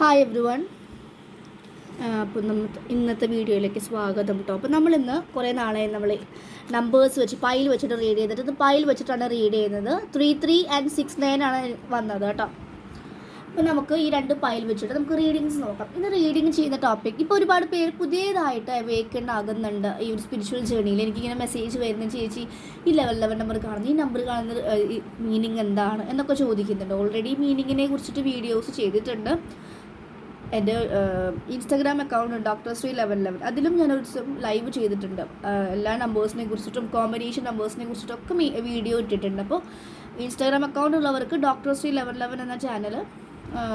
Hi every one അപ്പം നമ്മൾ ഇന്നത്തെ വീഡിയോയിലേക്ക് സ്വാഗതം കേട്ടോ അപ്പോൾ നമ്മളിന്ന് കുറേ നാളെ നമ്മൾ നമ്പേഴ്സ് വെച്ച് പൈൽ വെച്ചിട്ട് റീഡ് ചെയ്തിട്ട് ഇത് പൈൽ വെച്ചിട്ടാണ് റീഡ് ചെയ്യുന്നത്. Three three and six nine ആണ് വന്നത് കേട്ടോ അപ്പോൾ നമുക്ക് ഈ രണ്ട് പൈൽ വെച്ചിട്ട് നമുക്ക് റീഡിങ്സ് നോക്കാം. ഇന്ന് റീഡിങ് ചെയ്യുന്ന ടോപ്പിക് ഇപ്പോൾ ഒരുപാട് പേര് പുതിയതായിട്ട് അവേക്കൺ ആകുന്നുണ്ട്. ഈ ഒരു സ്പിരിച്വൽ ജേണിയിൽ എനിക്കിങ്ങനെ മെസ്സേജ് വരുന്ന ചേച്ചി ഈ ലെവൽ ലെവൽ നമ്പർ കാണുന്നു. ഈ നമ്പർ കാണുന്ന മീനിങ് എന്താണ്? എന്നൊക്കെ ചോദിക്കുന്നുണ്ട്. ഓൾറെഡി മീനിങ്ങിനെ കുറിച്ചിട്ട് വീഡിയോസ് ചെയ്തിട്ടുണ്ട്. എന്റെ Instagram account doctor Sree eleven eleven. അതിലും ഞാൻ ഒരു ദിവസം ലൈവ് ചെയ്തിട്ടുണ്ട്. എല്ലാ നമ്പേഴ്സിനെ കുറിച്ചിട്ടും കോമ്പിനേഷൻ നമ്പേഴ്സിനെ കുറിച്ചിട്ടും ഒക്കെ വീഡിയോ ഇട്ടിട്ടുണ്ട്. അപ്പോൾ ഇൻസ്റ്റാഗ്രാം അക്കൗണ്ട് ഉള്ളവർക്ക് ഡോക്ടർ ശ്രീ ലെവൻ ലെവൻ എന്ന ചാനൽ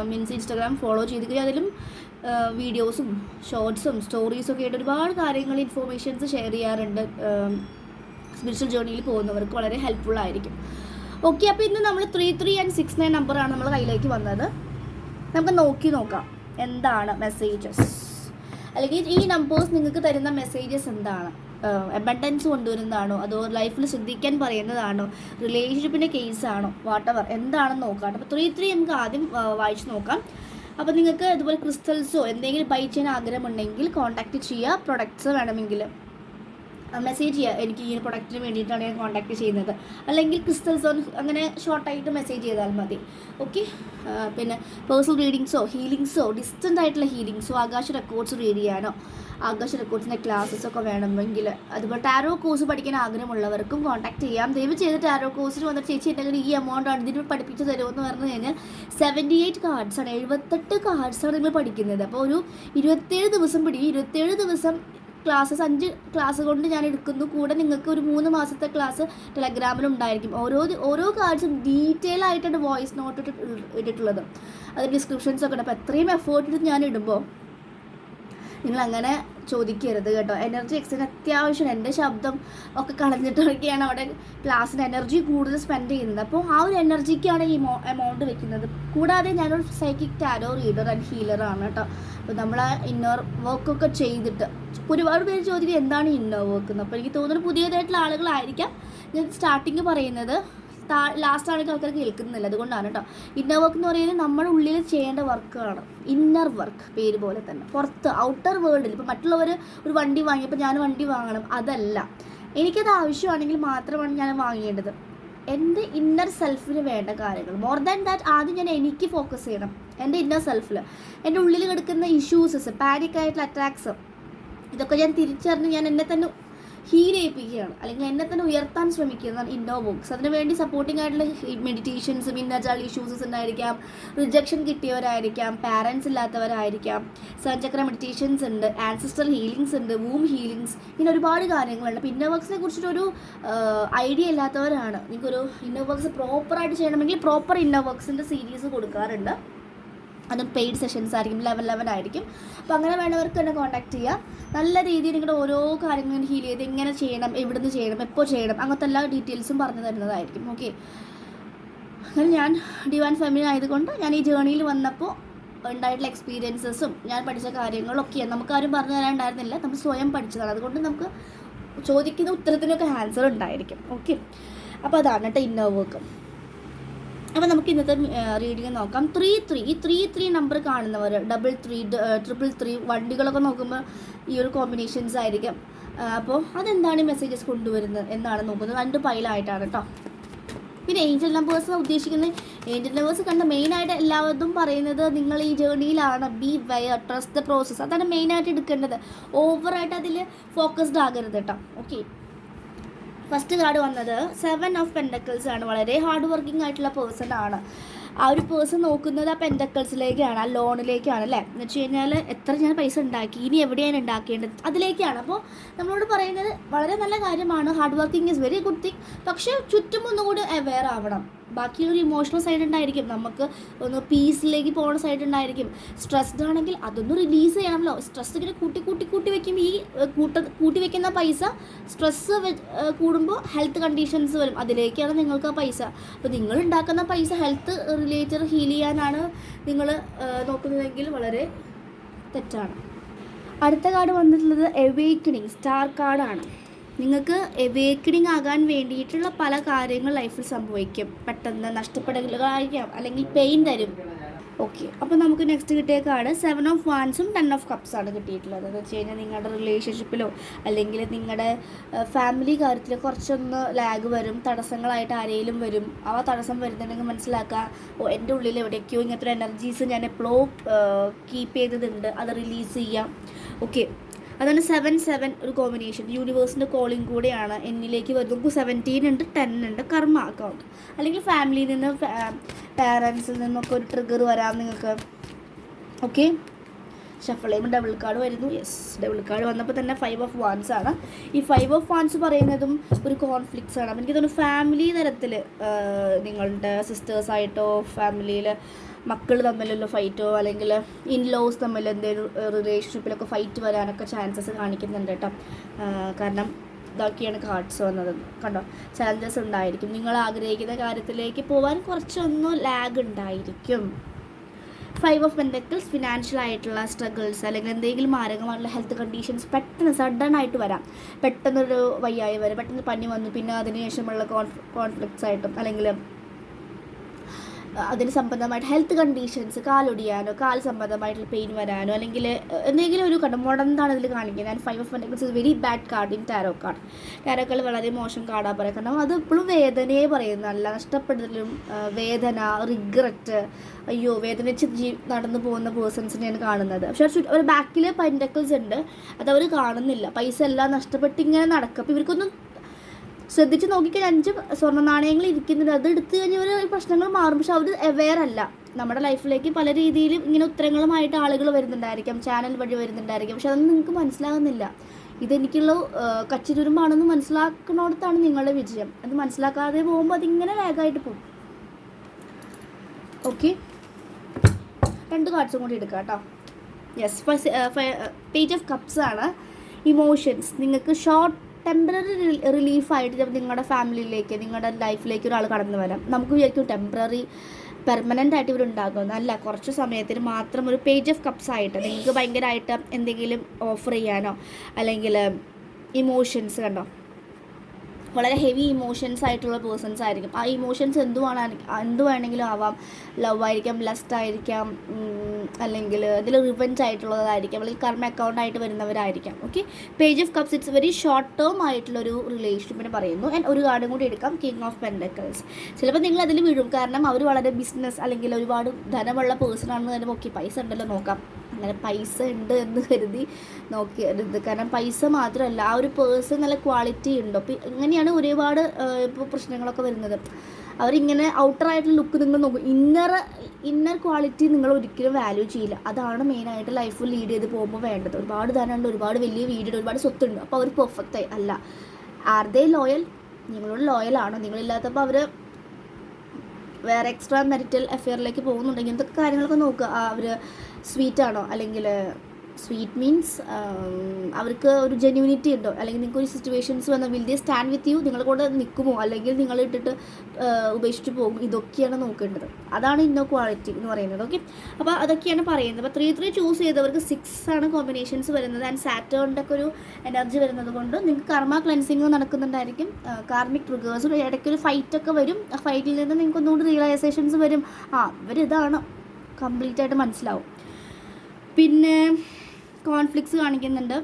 മീൻസ് ഇൻസ്റ്റാഗ്രാം ഫോളോ ചെയ്ത് കഴിഞ്ഞാൽ അതിലും വീഡിയോസും ഷോർട്സും സ്റ്റോറീസും ഒക്കെ ആയിട്ട് ഒരുപാട് കാര്യങ്ങൾ ഇൻഫോർമേഷൻസ് ഷെയർ ചെയ്യാറുണ്ട്. സ്പിരിച്വൽ ജേർണിയിൽ പോകുന്നവർക്ക് വളരെ ഹെൽപ്ഫുൾ ആയിരിക്കും. ഓക്കെ അപ്പോൾ ഇന്ന് നമ്മൾ three three and six nine നമ്പറാണ് നമ്മൾ കയ്യിലേക്ക് വന്നത്. നമുക്ക് നോക്കി നോക്കാം. എന്താണ് മെസ്സേജസ് അല്ലെങ്കിൽ ഈ നമ്പേഴ്സ് നിങ്ങൾക്ക് തരുന്ന മെസ്സേജസ് എന്താണ്? അബണ്ടൻസ് കൊണ്ടുവരുന്നതാണോ? അതോ ലൈഫിൽ ശ്രദ്ധിക്കാൻ പറയുന്നതാണോ? റിലേഷൻഷിപ്പിന്റെ കേസാണോ വാട്ടവർ എന്താണെന്ന് നോക്കാം അപ്പോൾ ത്രീ ത്രീ നമുക്ക് ആദ്യം വായിച്ച് നോക്കാം. അപ്പോൾ നിങ്ങൾക്ക് ഇതുപോലെ ക്രിസ്റ്റൽസോ എന്തെങ്കിലും ബൈ ചെയ്യാൻ ആഗ്രഹമുണ്ടെങ്കിൽ കോൺടാക്റ്റ് ചെയ്യുക. പ്രൊഡക്ട്സ് വേണമെങ്കിൽ. മെസ്സേജ് ചെയ്യുക എനിക്ക് ഈ പ്രൊഡക്റ്റിന് വേണ്ടിയിട്ടാണ് ഞാൻ കോൺടാക്ട് ചെയ്യുന്നത്. അല്ലെങ്കിൽ ക്രിസ്റ്റൽ സോൺ അങ്ങനെ ഷോർട്ടായിട്ട് മെസ്സേജ് ചെയ്താൽ മതി. ഓക്കെ പിന്നെ പേഴ്സണൽ റീഡിങ്സോ ഹീലിങ്സോ ഡിസ്റ്റന്റ് ആയിട്ടുള്ള ഹീലിങ്സോ ആകാശ റെക്കോർഡ്സ് റീഡ് ചെയ്യാനോ ആകാശ റെക്കോർഡ്സിന്റെ ക്ലാസ്സസൊക്കെ വേണമെങ്കിൽ. അതുപോലെ ടാരോ കോഴ്സ് പഠിക്കാൻ ആഗ്രഹമുള്ളവർക്കും കോൺടാക്ട് ചെയ്യാം. ദയവ് ചെയ്ത് ടാരോ കോഴ്സിന് വന്നിട്ട് ചേച്ചി എന്റെ ഈ എമൗണ്ട് ആണ്. ഇതിന് പഠിപ്പിച്ച് തരുമെന്ന് പറഞ്ഞു കഴിഞ്ഞാൽ സെവന്റി എയ്റ്റ് കാർഡ്സാണ് എഴുപത്തെട്ട് കാർഡ്സാണ് നിങ്ങൾ പഠിക്കുന്നത്. അപ്പോൾ ഒരു ഇരുപത്തേഴ് ദിവസം പിടി. ഇരുപത്തേഴ് ദിവസം ക്ലാസ്സസ് അഞ്ച് ക്ലാസ് കൊണ്ട് ഞാൻ എടുക്കുന്നു. കൂടെ നിങ്ങൾക്ക് ഒരു മൂന്ന് മാസത്തെ ക്ലാസ് ടെലഗ്രാമിൽ ഉണ്ടായിരിക്കും. ഓരോ ഓരോ കാർഡ്സും ഡീറ്റെയിൽ ആയിട്ടാണ് വോയിസ് നോട്ട് ഇട്ടിട്ടുള്ളത്. അത് ഡിസ്ക്രിപ്ഷൻസ് ഒക്കെ ഉണ്ട്. അപ്പോൾ എത്രയും എഫേർട്ട് ഞാൻ ഇടുമ്പോൾ നിങ്ങൾ അങ്ങനെ ചോദിക്കരുത് കേട്ടോ. എനർജി എക്സിന് അത്യാവശ്യം എന്റെ ശബ്ദം ഒക്കെ കളഞ്ഞിട്ടൊക്കെയാണ് അവിടെ ക്ലാസ്സിന് എനർജി കൂടുതൽ സ്പെൻഡ് ചെയ്യുന്നത്. അപ്പോൾ ആ ഒരു എനർജിക്കാണ് ഈ എമൗണ്ട് വെക്കുന്നത്. കൂടാതെ ഞാനൊരു സൈക്കിക് ടാരോ റീഡർ ആൻഡ് ഹീലറാണ് കേട്ടോ. അപ്പോൾ നമ്മൾ ആ ഇന്നർ വർക്കൊക്കെ ചെയ്തിട്ട് ഒരുപാട് പേര് ചോദിക്കും എന്താണ് ഇന്നർ വർക്ക് എന്ന്? അപ്പോൾ എനിക്ക് തോന്നുന്നു പുതിയതായിട്ടുള്ള ആളുകളായിരിക്കാം ഞാൻ സ്റ്റാർട്ടിങ് പറയുന്നത്. ലാസ്റ്റ് ആണെങ്കിൽ ആൾക്കാർ കേൾക്കുന്നില്ല. അതുകൊണ്ടാണ് കേട്ടോ ഇന്നർ വർക്ക് എന്ന് പറയുന്നത് നമ്മുടെ ഉള്ളിൽ ചെയ്യേണ്ട വർക്കാണ് ഇന്നർ വർക്ക് പേര് പോലെ തന്നെ. പുറത്ത് ഔട്ടർ വേൾഡിൽ ഇപ്പോൾ മറ്റുള്ളവർ ഒരു വണ്ടി വാങ്ങി വാങ്ങിയപ്പോൾ ഞാൻ വണ്ടി വാങ്ങണം അതല്ല. എനിക്കത് ആവശ്യമാണെങ്കിൽ മാത്രമാണ് ഞാൻ വാങ്ങേണ്ടത്. എന്റെ ഇന്നർ സെൽഫിന് വേണ്ട കാര്യങ്ങൾ. മോർ ദാൻ ദാറ്റ് ആദ്യം ഞാൻ എനിക്ക് ഫോക്കസ് ചെയ്യണം. എന്റെ ഇന്നർ സെൽഫിൽ എന്റെ ഉള്ളിൽ കിടക്കുന്ന ഇഷ്യൂസസ് പാനിക് ആയിട്ടുള്ള അറ്റാക്സ് ഇതൊക്കെ ഞാൻ തിരിച്ചറിഞ്ഞ് ഞാൻ എന്നെ തന്നെ ഹീൽ ചെയ്യിപ്പിക്കുകയാണ് അല്ലെങ്കിൽ എന്നെ തന്നെ ഉയർത്താൻ ശ്രമിക്കുന്നതാണ് ഇൻഡോ ബോക്സ് അതിന് വേണ്ടി സപ്പോർട്ടിംഗ് ആയിട്ടുള്ള മെഡിറ്റേഷൻസും ഇന്നജാൾ ഇഷ്യൂസസ് ഉണ്ടായിരിക്കാം. റിജക്ഷൻ കിട്ടിയവരായിരിക്കാം. പാരൻസ് ഇല്ലാത്തവരായിരിക്കാം. സഞ്ചക്ര മെഡിറ്റേഷൻസ് ഉണ്ട്. ആൻസിസ്റ്റർ ഹീലിങ്സ് ഉണ്ട്. വൂം ഹീലിങ്സ് ഇങ്ങനെ ഒരുപാട് കാര്യങ്ങളുണ്ട്. അപ്പോൾ ഇന്നർ ബോക്സിനെ കുറിച്ചിട്ടൊരു ഐഡിയ ഇല്ലാത്തവരാണ്. നിങ്ങൾക്കൊരു ഇന്നർ ബോക്സ് പ്രോപ്പറായിട്ട് ചെയ്യണമെങ്കിൽ പ്രോപ്പർ ഇന്നർ ബോക്സിന്റെ സീരീസ് കൊടുക്കാറുണ്ട്. അതും പെയ്ഡ് സെഷൻസ് ആയിരിക്കും ലെവൽ ലെവൻ ആയിരിക്കും. അപ്പോൾ അങ്ങനെ വേണ്ടവർക്ക് തന്നെ കോൺടാക്ട് ചെയ്യുക നല്ല രീതിയിൽ നിങ്ങളുടെ ഓരോ കാര്യങ്ങളും ഹീൽ ചെയ്ത് എങ്ങനെ ചെയ്യണം എവിടുന്ന് ചെയ്യണം എപ്പോൾ ചെയ്യണം അങ്ങനത്തെ എല്ലാ ഡീറ്റെയിൽസും പറഞ്ഞു തരുന്നതായിരിക്കും. ഓക്കെ അങ്ങനെ ഞാൻ ഡിവാൻ ഫാമിലി ആയതുകൊണ്ട് ഞാൻ ഈ ജേണിയിൽ വന്നപ്പോൾ ഉണ്ടായിട്ടുള്ള എക്സ്പീരിയൻസസും ഞാൻ പഠിച്ച കാര്യങ്ങളൊക്കെ നമുക്കാരും പറഞ്ഞു തരാനുണ്ടായിരുന്നില്ല നമ്മൾ സ്വയം പഠിച്ചതാണ്. അതുകൊണ്ട് നമുക്ക് ചോദിക്കുന്ന ഉത്തരത്തിനൊക്കെ ആൻസർ ഉണ്ടായിരിക്കും. ഓക്കെ അപ്പോൾ അതാണ് കേട്ടോ ഇന്നർ വർക്ക് അപ്പോൾ നമുക്ക് ഇന്നത്തെ റീഡിങ് നോക്കാം. ത്രീ ത്രീ ഈ ത്രീ ത്രീ നമ്പർ കാണുന്നവർ ഡബിൾ ത്രീ ട്രിപ്പിൾ ത്രീ വണ്ടികളൊക്കെ നോക്കുമ്പോൾ ഈ ഒരു കോമ്പിനേഷൻസ് ആയിരിക്കും. അപ്പോൾ അതെന്താണ് മെസ്സേജസ് കൊണ്ടുവരുന്നത് എന്നാണ് നോക്കുന്നത്. രണ്ട് പൈലായിട്ടാണ് കേട്ടോ പിന്നെ ഏഞ്ചൽ നമ്പേഴ്സ് ഉദ്ദേശിക്കുന്നത് ഏഞ്ചൽ നമ്പേഴ്സ് കണ്ട മെയിനായിട്ട് എല്ലാവരും പറയുന്നത് നിങ്ങൾ ഈ ജേർണിയിലാണ് be aware trust the process അതാണ് മെയിനായിട്ട് എടുക്കേണ്ടത്. ഓവറായിട്ട് അതിൽ ഫോക്കസ്ഡ് ആകരുത് കേട്ടോ ഓക്കെ ഫസ്റ്റ് കാർഡ് വന്നത് സെവൻ ഓഫ് പെൻഡക്കിൾസ് ആണ്. വളരെ ഹാർഡ് വർക്കിംഗ് ആയിട്ടുള്ള പേഴ്സൺ ആണ്. ആ ഒരു പേഴ്സൺ നോക്കുന്നത് ആ പെൻഡക്കിൾസിലേക്കാണ് ആ ലോണിലേക്കാണ് അല്ലേ? എന്ന് വെച്ച് കഴിഞ്ഞാൽ എത്ര ഞാൻ പൈസ ഉണ്ടാക്കി ഇനി എവിടെയാണ് ഉണ്ടാക്കേണ്ടത്? അതിലേക്കാണ്. അപ്പോൾ നമ്മളോട് പറയുന്നത് വളരെ നല്ല കാര്യമാണ്. Hard working is very good thing പക്ഷേ ചുറ്റും ഒന്നുകൂടി അവെയർ ആവണം. ബാക്കിയൊരു ഇമോഷണൽ സൈഡ് ഉണ്ടായിരിക്കും. നമുക്ക് ഒന്ന് പീസിലേക്ക് പോകുന്ന സൈഡ് ഉണ്ടായിരിക്കും. സ്ട്രെസ്ഡ് ആണെങ്കിൽ അതൊന്ന് റിലീസ് ചെയ്യണമല്ലോ. സ്ട്രെസ് ഇങ്ങനെ കൂട്ടി കൂട്ടി കൂട്ടി വെക്കുമ്പോൾ ഈ കൂട്ട കൂട്ടി വെക്കുന്ന പൈസ സ്ട്രെസ്സ് കൂടുമ്പോൾ ഹെൽത്ത് കണ്ടീഷൻസ് വരും. അതിലേക്കാണ് നിങ്ങൾക്ക് ആ പൈസ. അപ്പോൾ നിങ്ങൾ ഉണ്ടാക്കുന്ന പൈസ ഹെൽത്ത് റിലേറ്റഡ് ഹീൽ ചെയ്യാനാണ് നിങ്ങൾ നോക്കുന്നതെങ്കിൽ വളരെ തെറ്റാണ്. അടുത്ത കാർഡ് വന്നിട്ടുള്ളത് എവേക്കണിങ് സ്റ്റാർ കാർഡാണ് നിങ്ങൾക്ക് എവേക്കണിങ് ആകാൻ വേണ്ടിയിട്ടുള്ള പല കാര്യങ്ങൾ ലൈഫിൽ സംഭവിക്കും. പെട്ടെന്ന് നഷ്ടപ്പെടലുകളായിരിക്കാം അല്ലെങ്കിൽ പെയിൻ തരും ഓക്കെ അപ്പോൾ നമുക്ക് നെക്സ്റ്റ് കിട്ടിയ കാർഡ് സെവൻ ഓഫ് വാൻസും ടെൻ ഓഫ് കപ്സാണ് കിട്ടിയിട്ടുള്ളത്. എന്ന് വെച്ച് കഴിഞ്ഞാൽ നിങ്ങളുടെ റിലേഷൻഷിപ്പിലോ അല്ലെങ്കിൽ നിങ്ങളുടെ ഫാമിലി കാര്യത്തിൽ കുറച്ചൊന്ന് ലാഗ് വരും തടസ്സങ്ങളായിട്ട് ആരെങ്കിലും വരും. ആ തടസ്സം വരുന്നുണ്ടെങ്കിൽ മനസ്സിലാക്കുക ഓ എന്റെ ഉള്ളിൽ എവിടേക്കോ ഇങ്ങനത്തെ എനർജീസ് ഞാൻ എപ്പോഴോ കീപ്പ് ചെയ്തതുണ്ട് അത് റിലീസ് ചെയ്യാം. ഓക്കെ അതാണ് സെവൻ സെവൻ ഒരു കോമ്പിനേഷൻ യൂണിവേഴ്സിന്റെ കോളിംഗ് കൂടെയാണ് എന്നിലേക്ക് വരുന്നത്. നമുക്ക് സെവന്റീൻ ഉണ്ട് ടെൻ ഉണ്ട് കർമ്മ അക്കൗണ്ട് അല്ലെങ്കിൽ ഫാമിലിയിൽ നിന്ന് പാരൻസിൽ നിന്നൊക്കെ ഒരു ട്രിഗർ വരാം നിങ്ങൾക്ക്. ഓക്കെ ഷഫിൾ ഡബിൾ കാർഡ് വരുന്നു. യെസ് ഡബിൾ കാർഡ് വന്നപ്പോൾ തന്നെ ഫൈവ് ഓഫ് വാൻസ് ആണ്. ഈ ഫൈവ് ഓഫ് വാൻസ് പറയുന്നതും ഒരു കോൺഫ്ലിക്ട്സ് ആണ്. എനിക്ക് തോന്നുന്നു ഫാമിലി തരത്തിൽ നിങ്ങളുടെ സിസ്റ്റേഴ്സായിട്ടോ ഫാമിലിയിൽ മക്കൾ തമ്മിലുള്ള ഫൈറ്റോ അല്ലെങ്കിൽ ഇൻ ലോസ് തമ്മിൽ എന്തെങ്കിലും റിലേഷൻഷിപ്പിലൊക്കെ ഫൈറ്റ് വരാനൊക്കെ ചാൻസസ് കാണിക്കുന്നുണ്ട് കേട്ടോ. കാരണം ഇതൊക്കെയാണ് കാർഡ്സ് വന്നത്. കണ്ടോ? ചാലഞ്ചസ് ഉണ്ടായിരിക്കും. നിങ്ങൾ ആഗ്രഹിക്കുന്ന കാര്യത്തിലേക്ക് പോകാൻ കുറച്ചൊന്നും ലാഗ് ഉണ്ടായിരിക്കും. ഫൈവ് ഓഫ് പെൻഡക്കിൾസ് ഫിനാൻഷ്യൽ ആയിട്ടുള്ള സ്ട്രഗിൾസ് അല്ലെങ്കിൽ എന്തെങ്കിലും മാരകമായിട്ടുള്ള ഹെൽത്ത് കണ്ടീഷൻസ് പെട്ടെന്ന് സഡൻ ആയിട്ട് വരാം. പെട്ടെന്നൊരു വയ്യായി വരും. പെട്ടെന്ന് പനി വന്നു. പിന്നെ അതിനുശേഷമുള്ള കോൺഫ് കോൺഫ്ലിക്ട്സ് ആയിട്ടും അല്ലെങ്കിൽ അതിന് സംബന്ധമായിട്ട് ഹെൽത്ത് കണ്ടീഷൻസ് കാലൊടിയാനോ കാൽ സംബന്ധമായിട്ടുള്ള പെയിൻ വരാനോ അല്ലെങ്കിൽ എന്തെങ്കിലും ഒരു കണ്ടം മുടന്താണ് ഇതിൽ കാണിക്കുന്നത്. And five of pentacles very bad card in tarot card tarot card വളരെ മോശം കാർഡാണ് പറയാം കാരണം അത് എപ്പോഴും വേദനയെ പറയുന്നതല്ല നഷ്ടപ്പെടലും വേദന റിഗ്രറ്റ് അയ്യോ വേദനിച്ച് ജീ നടന്നു പോകുന്ന പേഴ്സൺസിനെയാണ് കാണുന്നത്. പക്ഷേ ഒരു ബാക്കിൽ പെൻഡക്കിൾസ് ഉണ്ട്. അത് അവർ കാണുന്നില്ല. പൈസ എല്ലാം നഷ്ടപ്പെട്ട് ഇങ്ങനെ നടക്കും. അപ്പോൾ ഇവർക്കൊന്നും ശ്രദ്ധിച്ച് നോക്കിക്കഴിഞ്ഞാൽ അഞ്ച് സ്വർണ നാണയങ്ങൾ ഇരിക്കുന്നുണ്ട് അത് എടുത്തു കഴിഞ്ഞാൽ ഒരു പ്രശ്നങ്ങൾ മാറും. പക്ഷെ അവർ അവെയർ അല്ല. നമ്മുടെ ലൈഫിലേക്ക് പല രീതിയിലും ഇങ്ങനെ ഉത്തരങ്ങളുമായിട്ട് ആളുകൾ വരുന്നുണ്ടായിരിക്കാം. ചാനൽ വഴി വരുന്നുണ്ടായിരിക്കാം. പക്ഷെ അതൊന്നും നിങ്ങൾക്ക് മനസ്സിലാകുന്നില്ല. ഇതെനിക്കുള്ള കച്ചിരുമ്പാണെന്ന് മനസ്സിലാക്കുന്നിടത്താണ് നിങ്ങളുടെ വിജയം. അത് മനസ്സിലാക്കാതെ പോകുമ്പോൾ അതിങ്ങനെ വേഗമായിട്ട് പോകും. ഓക്കെ രണ്ട് കാർഡ്സും കൂടി എടുക്കാം കേട്ടോ. യെസ് പേജ് ഓഫ് കപ്സ് ആണ്. ഇമോഷൻസ് നിങ്ങൾക്ക് ഷോർട്ട് ടെമ്പററി റിലീഫായിട്ട് ചിലപ്പോൾ നിങ്ങളുടെ ഫാമിലിയിലേക്ക് നിങ്ങളുടെ ലൈഫിലേക്ക് ഒരാൾ കടന്നു വരാം. നമുക്ക് വിചാരിക്കും ടെമ്പററി പെർമനന്റ് ആയിട്ട് ഇവരുണ്ടാകും അല്ല കുറച്ച് സമയത്തിന് മാത്രം ഒരു പേജ് ഓഫ് കപ്സ് ആയിട്ട് നിങ്ങൾക്ക് ഭയങ്കരമായിട്ട് എന്തെങ്കിലും ഓഫർ ചെയ്യാനോ അല്ലെങ്കിൽ ഇമോഷൻസ് കണ്ടോ? വളരെ ഹെവി ഇമോഷൻസ് ആയിട്ടുള്ള പേഴ്സൺസ് ആയിരിക്കും. ആ ഇമോഷൻസ് എന്തുവാണ് എന്ത് വേണമെങ്കിലും ആവാം. ലവ് ആയിരിക്കാം ലസ്റ്റ് ആയിരിക്കാം അല്ലെങ്കിൽ അതിൽ റിവെഞ്ച് ആയിട്ടുള്ളതായിരിക്കാം അല്ലെങ്കിൽ കർമ്മ അക്കൗണ്ട് ആയിട്ട് വരുന്നവരായിരിക്കാം. Okay page of cups it's very short term ആയിട്ടുള്ളൊരു റിലേഷൻഷിപ്പിനെ പറയുന്നു. ആൻഡ് ഒരു കാർഡും കൂടി എടുക്കാം കിങ് ഓഫ് പെൻഡക്കൽസ് ചിലപ്പോൾ നിങ്ങൾ അതിൽ വീഴും. കാരണം അവർ വളരെ ബിസിനസ് അല്ലെങ്കിൽ ഒരുപാട് ധനമുള്ള പേഴ്സൺ ആണെന്ന് തന്നെ ഓക്കെ പൈസ ഉണ്ടല്ലോ നോക്കാം. അങ്ങനെ പൈസ ഉണ്ട് എന്ന് കരുതി നോക്കിയത് കാരണം പൈസ മാത്രമല്ല ആ ഒരു പേഴ്സൺ നല്ല ക്വാളിറ്റി ഉണ്ടോ? അപ്പോൾ ഇങ്ങനെയാണ് ഒരുപാട് ഇപ്പോൾ പ്രശ്നങ്ങളൊക്കെ വരുന്നത്. അവരിങ്ങനെ ഔട്ടറായിട്ടുള്ള ലുക്ക് നിങ്ങൾ നോക്കും. ഇന്നർ ഇന്നർ ക്വാളിറ്റി നിങ്ങൾ ഒരിക്കലും വാല്യൂ ചെയ്യില്ല. അതാണ് മെയിനായിട്ട് ലൈഫ് ലീഡ് ചെയ്ത് പോകുമ്പോൾ വേണ്ടത്. ഒരുപാട് ധനമുണ്ട് ഒരുപാട് വലിയ വീടുണ്ട് ഒരുപാട് സ്വത്തുണ്ട്. അപ്പോൾ അവർ പെർഫെക്റ്റ് ആയി. അല്ല ആർ ദേ ലോയൽ നിങ്ങളോട് ലോയൽ ആണോ? നിങ്ങളില്ലാത്തപ്പോൾ അവർ വേറെ എക്സ്ട്രാ മെറിറ്റൽ അഫെയറിലേക്ക് പോകുന്നുണ്ടെങ്കിൽ എന്തൊക്കെ കാര്യങ്ങളൊക്കെ നോക്കുക. അവർ സ്വീറ്റ് ആണോ അല്ലെങ്കിൽ സ്വീറ്റ് മീൻസ് അവർക്ക് ഒരു ജെന്യൂനിറ്റി ഉണ്ടോ? അല്ലെങ്കിൽ നിങ്ങൾക്ക് ഒരു സിറ്റുവേഷൻസ് വന്നാൽ will they stand with you നിങ്ങൾ കൂടെ നിൽക്കുമോ? അല്ലെങ്കിൽ നിങ്ങൾ ഇട്ടിട്ട് ഉപേക്ഷിച്ച് പോകും? ഇതൊക്കെയാണ് നോക്കേണ്ടത്. അതാണ് ഇന്നോ ക്വാളിറ്റി എന്ന് പറയുന്നത്. ഓക്കെ? അപ്പോൾ അതൊക്കെയാണ് പറയുന്നത്. അപ്പോൾ ത്രീ ത്രീ ചൂസ് ചെയ്തവർക്ക് സിക്സ് ആണ് കോമ്പിനേഷൻസ് വരുന്നത്. ആൻഡ് സാറ്റേണിന്റെ ഒക്കെ ഒരു എനർജി വരുന്നത് കൊണ്ട് നിങ്ങൾക്ക് കർമ്മ ക്ലൻസിങ് നടക്കുന്നുണ്ടായിരിക്കും. കാർമിക് ട്രിഗേഴ്സും ഇടയ്ക്കൊരു ഫൈറ്റൊക്കെ വരും. ആ ഫൈറ്റിൽ നിന്ന് നിങ്ങൾക്ക് ഒന്നുകൂടി റിയലൈസേഷൻസ് വരും. ആ ഇവരിതാണ് കംപ്ലീറ്റ് ആയിട്ട് മനസ്സിലാവും. പിന്നെ കോൺഫ്ലിക്ട്സ് കാണിക്കുന്നുണ്ട്.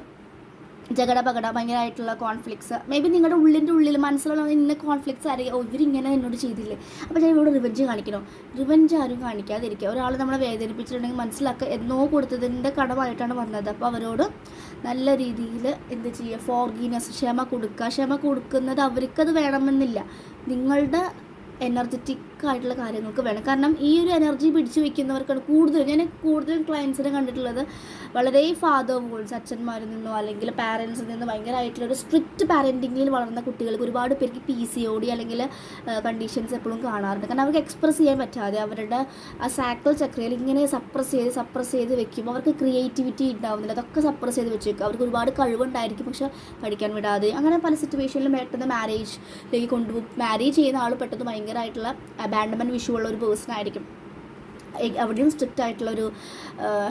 ജഗട പകട ഭയങ്കരമായിട്ടുള്ള കോൺഫ്ലിക്ട്സ് മേ ബി നിങ്ങളുടെ ഉള്ളിന്റെ ഉള്ളിൽ മനസ്സിലുള്ള ഇന്ന കോൺഫ്ലിക്ട്സ് ആയിരിക്കും. ഇവരിങ്ങനെ എന്നോട് ചെയ്തില്ലേ? അപ്പോൾ ഞാൻ ഇവിടെ റിവഞ്ച് കാണിക്കണോ റിവഞ്ച് ആരും കാണിക്കാതിരിക്കുക. ഒരാൾ നമ്മളെ വേദനിപ്പിച്ചിട്ടുണ്ടെങ്കിൽ മനസ്സിലാക്കുക. എന്നോ കൊടുത്തതിന്റെ കടമായിട്ടാണ് വന്നത്. അപ്പോൾ അവരോട് നല്ല രീതിയിൽ എന്ത് ചെയ്യുക? ഫോർഗീനസ് ക്ഷമ കൊടുക്കുക. ക്ഷമ കൊടുക്കുന്നത് അവർക്കത് വേണമെന്നില്ല. നിങ്ങളുടെ എനർജറ്റിക് ആയിട്ടുള്ള കാര്യങ്ങൾക്ക് വേണം. കാരണം ഈ ഒരു എനർജി പിടിച്ചു വെക്കുന്നവർക്കാണ് കൂടുതൽ ഞാൻ കൂടുതലും ക്ലയൻസിനെ കണ്ടിട്ടുള്ളത് വളരെ ഫാദർ വോൾസ് അച്ഛന്മാരിൽ നിന്നോ അല്ലെങ്കിൽ പാരൻസിൽ നിന്നോ ഭയങ്കരമായിട്ടുള്ള ഒരു സ്ട്രിക്റ്റ് പാരന്റിങ്ങിൽ വളർന്ന കുട്ടികൾക്ക് ഒരുപാട് പേർക്ക് പി സി ഒ ഡി അല്ലെങ്കിൽ കണ്ടീഷൻസ് എപ്പോഴും കാണാറുണ്ട്. കാരണം അവർക്ക് എക്സ്പ്രസ് ചെയ്യാൻ പറ്റാതെ അവരുടെ ആ സാക്കിൾ ചക്രയിൽ ഇങ്ങനെ സപ്രസ് ചെയ്ത് സപ്രസ് ചെയ്ത് വെക്കുമ്പോൾ അവർക്ക് ക്രിയേറ്റിവിറ്റി ഉണ്ടാവുന്നില്ല. അതൊക്കെ സപ്രസ് ചെയ്ത് വെച്ച് വെക്കും. അവർക്ക് ഒരുപാട് കഴിവുണ്ടായിരിക്കും പക്ഷെ പഠിക്കാൻ വിടാതെ. അങ്ങനെ പല സിറ്റുവേഷനിലും പെട്ടെന്ന് മാരേജിലേക്ക് കൊണ്ടുപോകും. മാരേജ് ചെയ്യുന്ന ആൾ പെട്ടെന്ന് ഭയങ്കരമായിട്ടുള്ള അബാൻഡമെന്റ് വിഷു ഉള്ള ഒരു പേഴ്സൺ ആയിരിക്കും. അവിടെയും സ്ട്രിക്റ്റ് ആയിട്ടുള്ളൊരു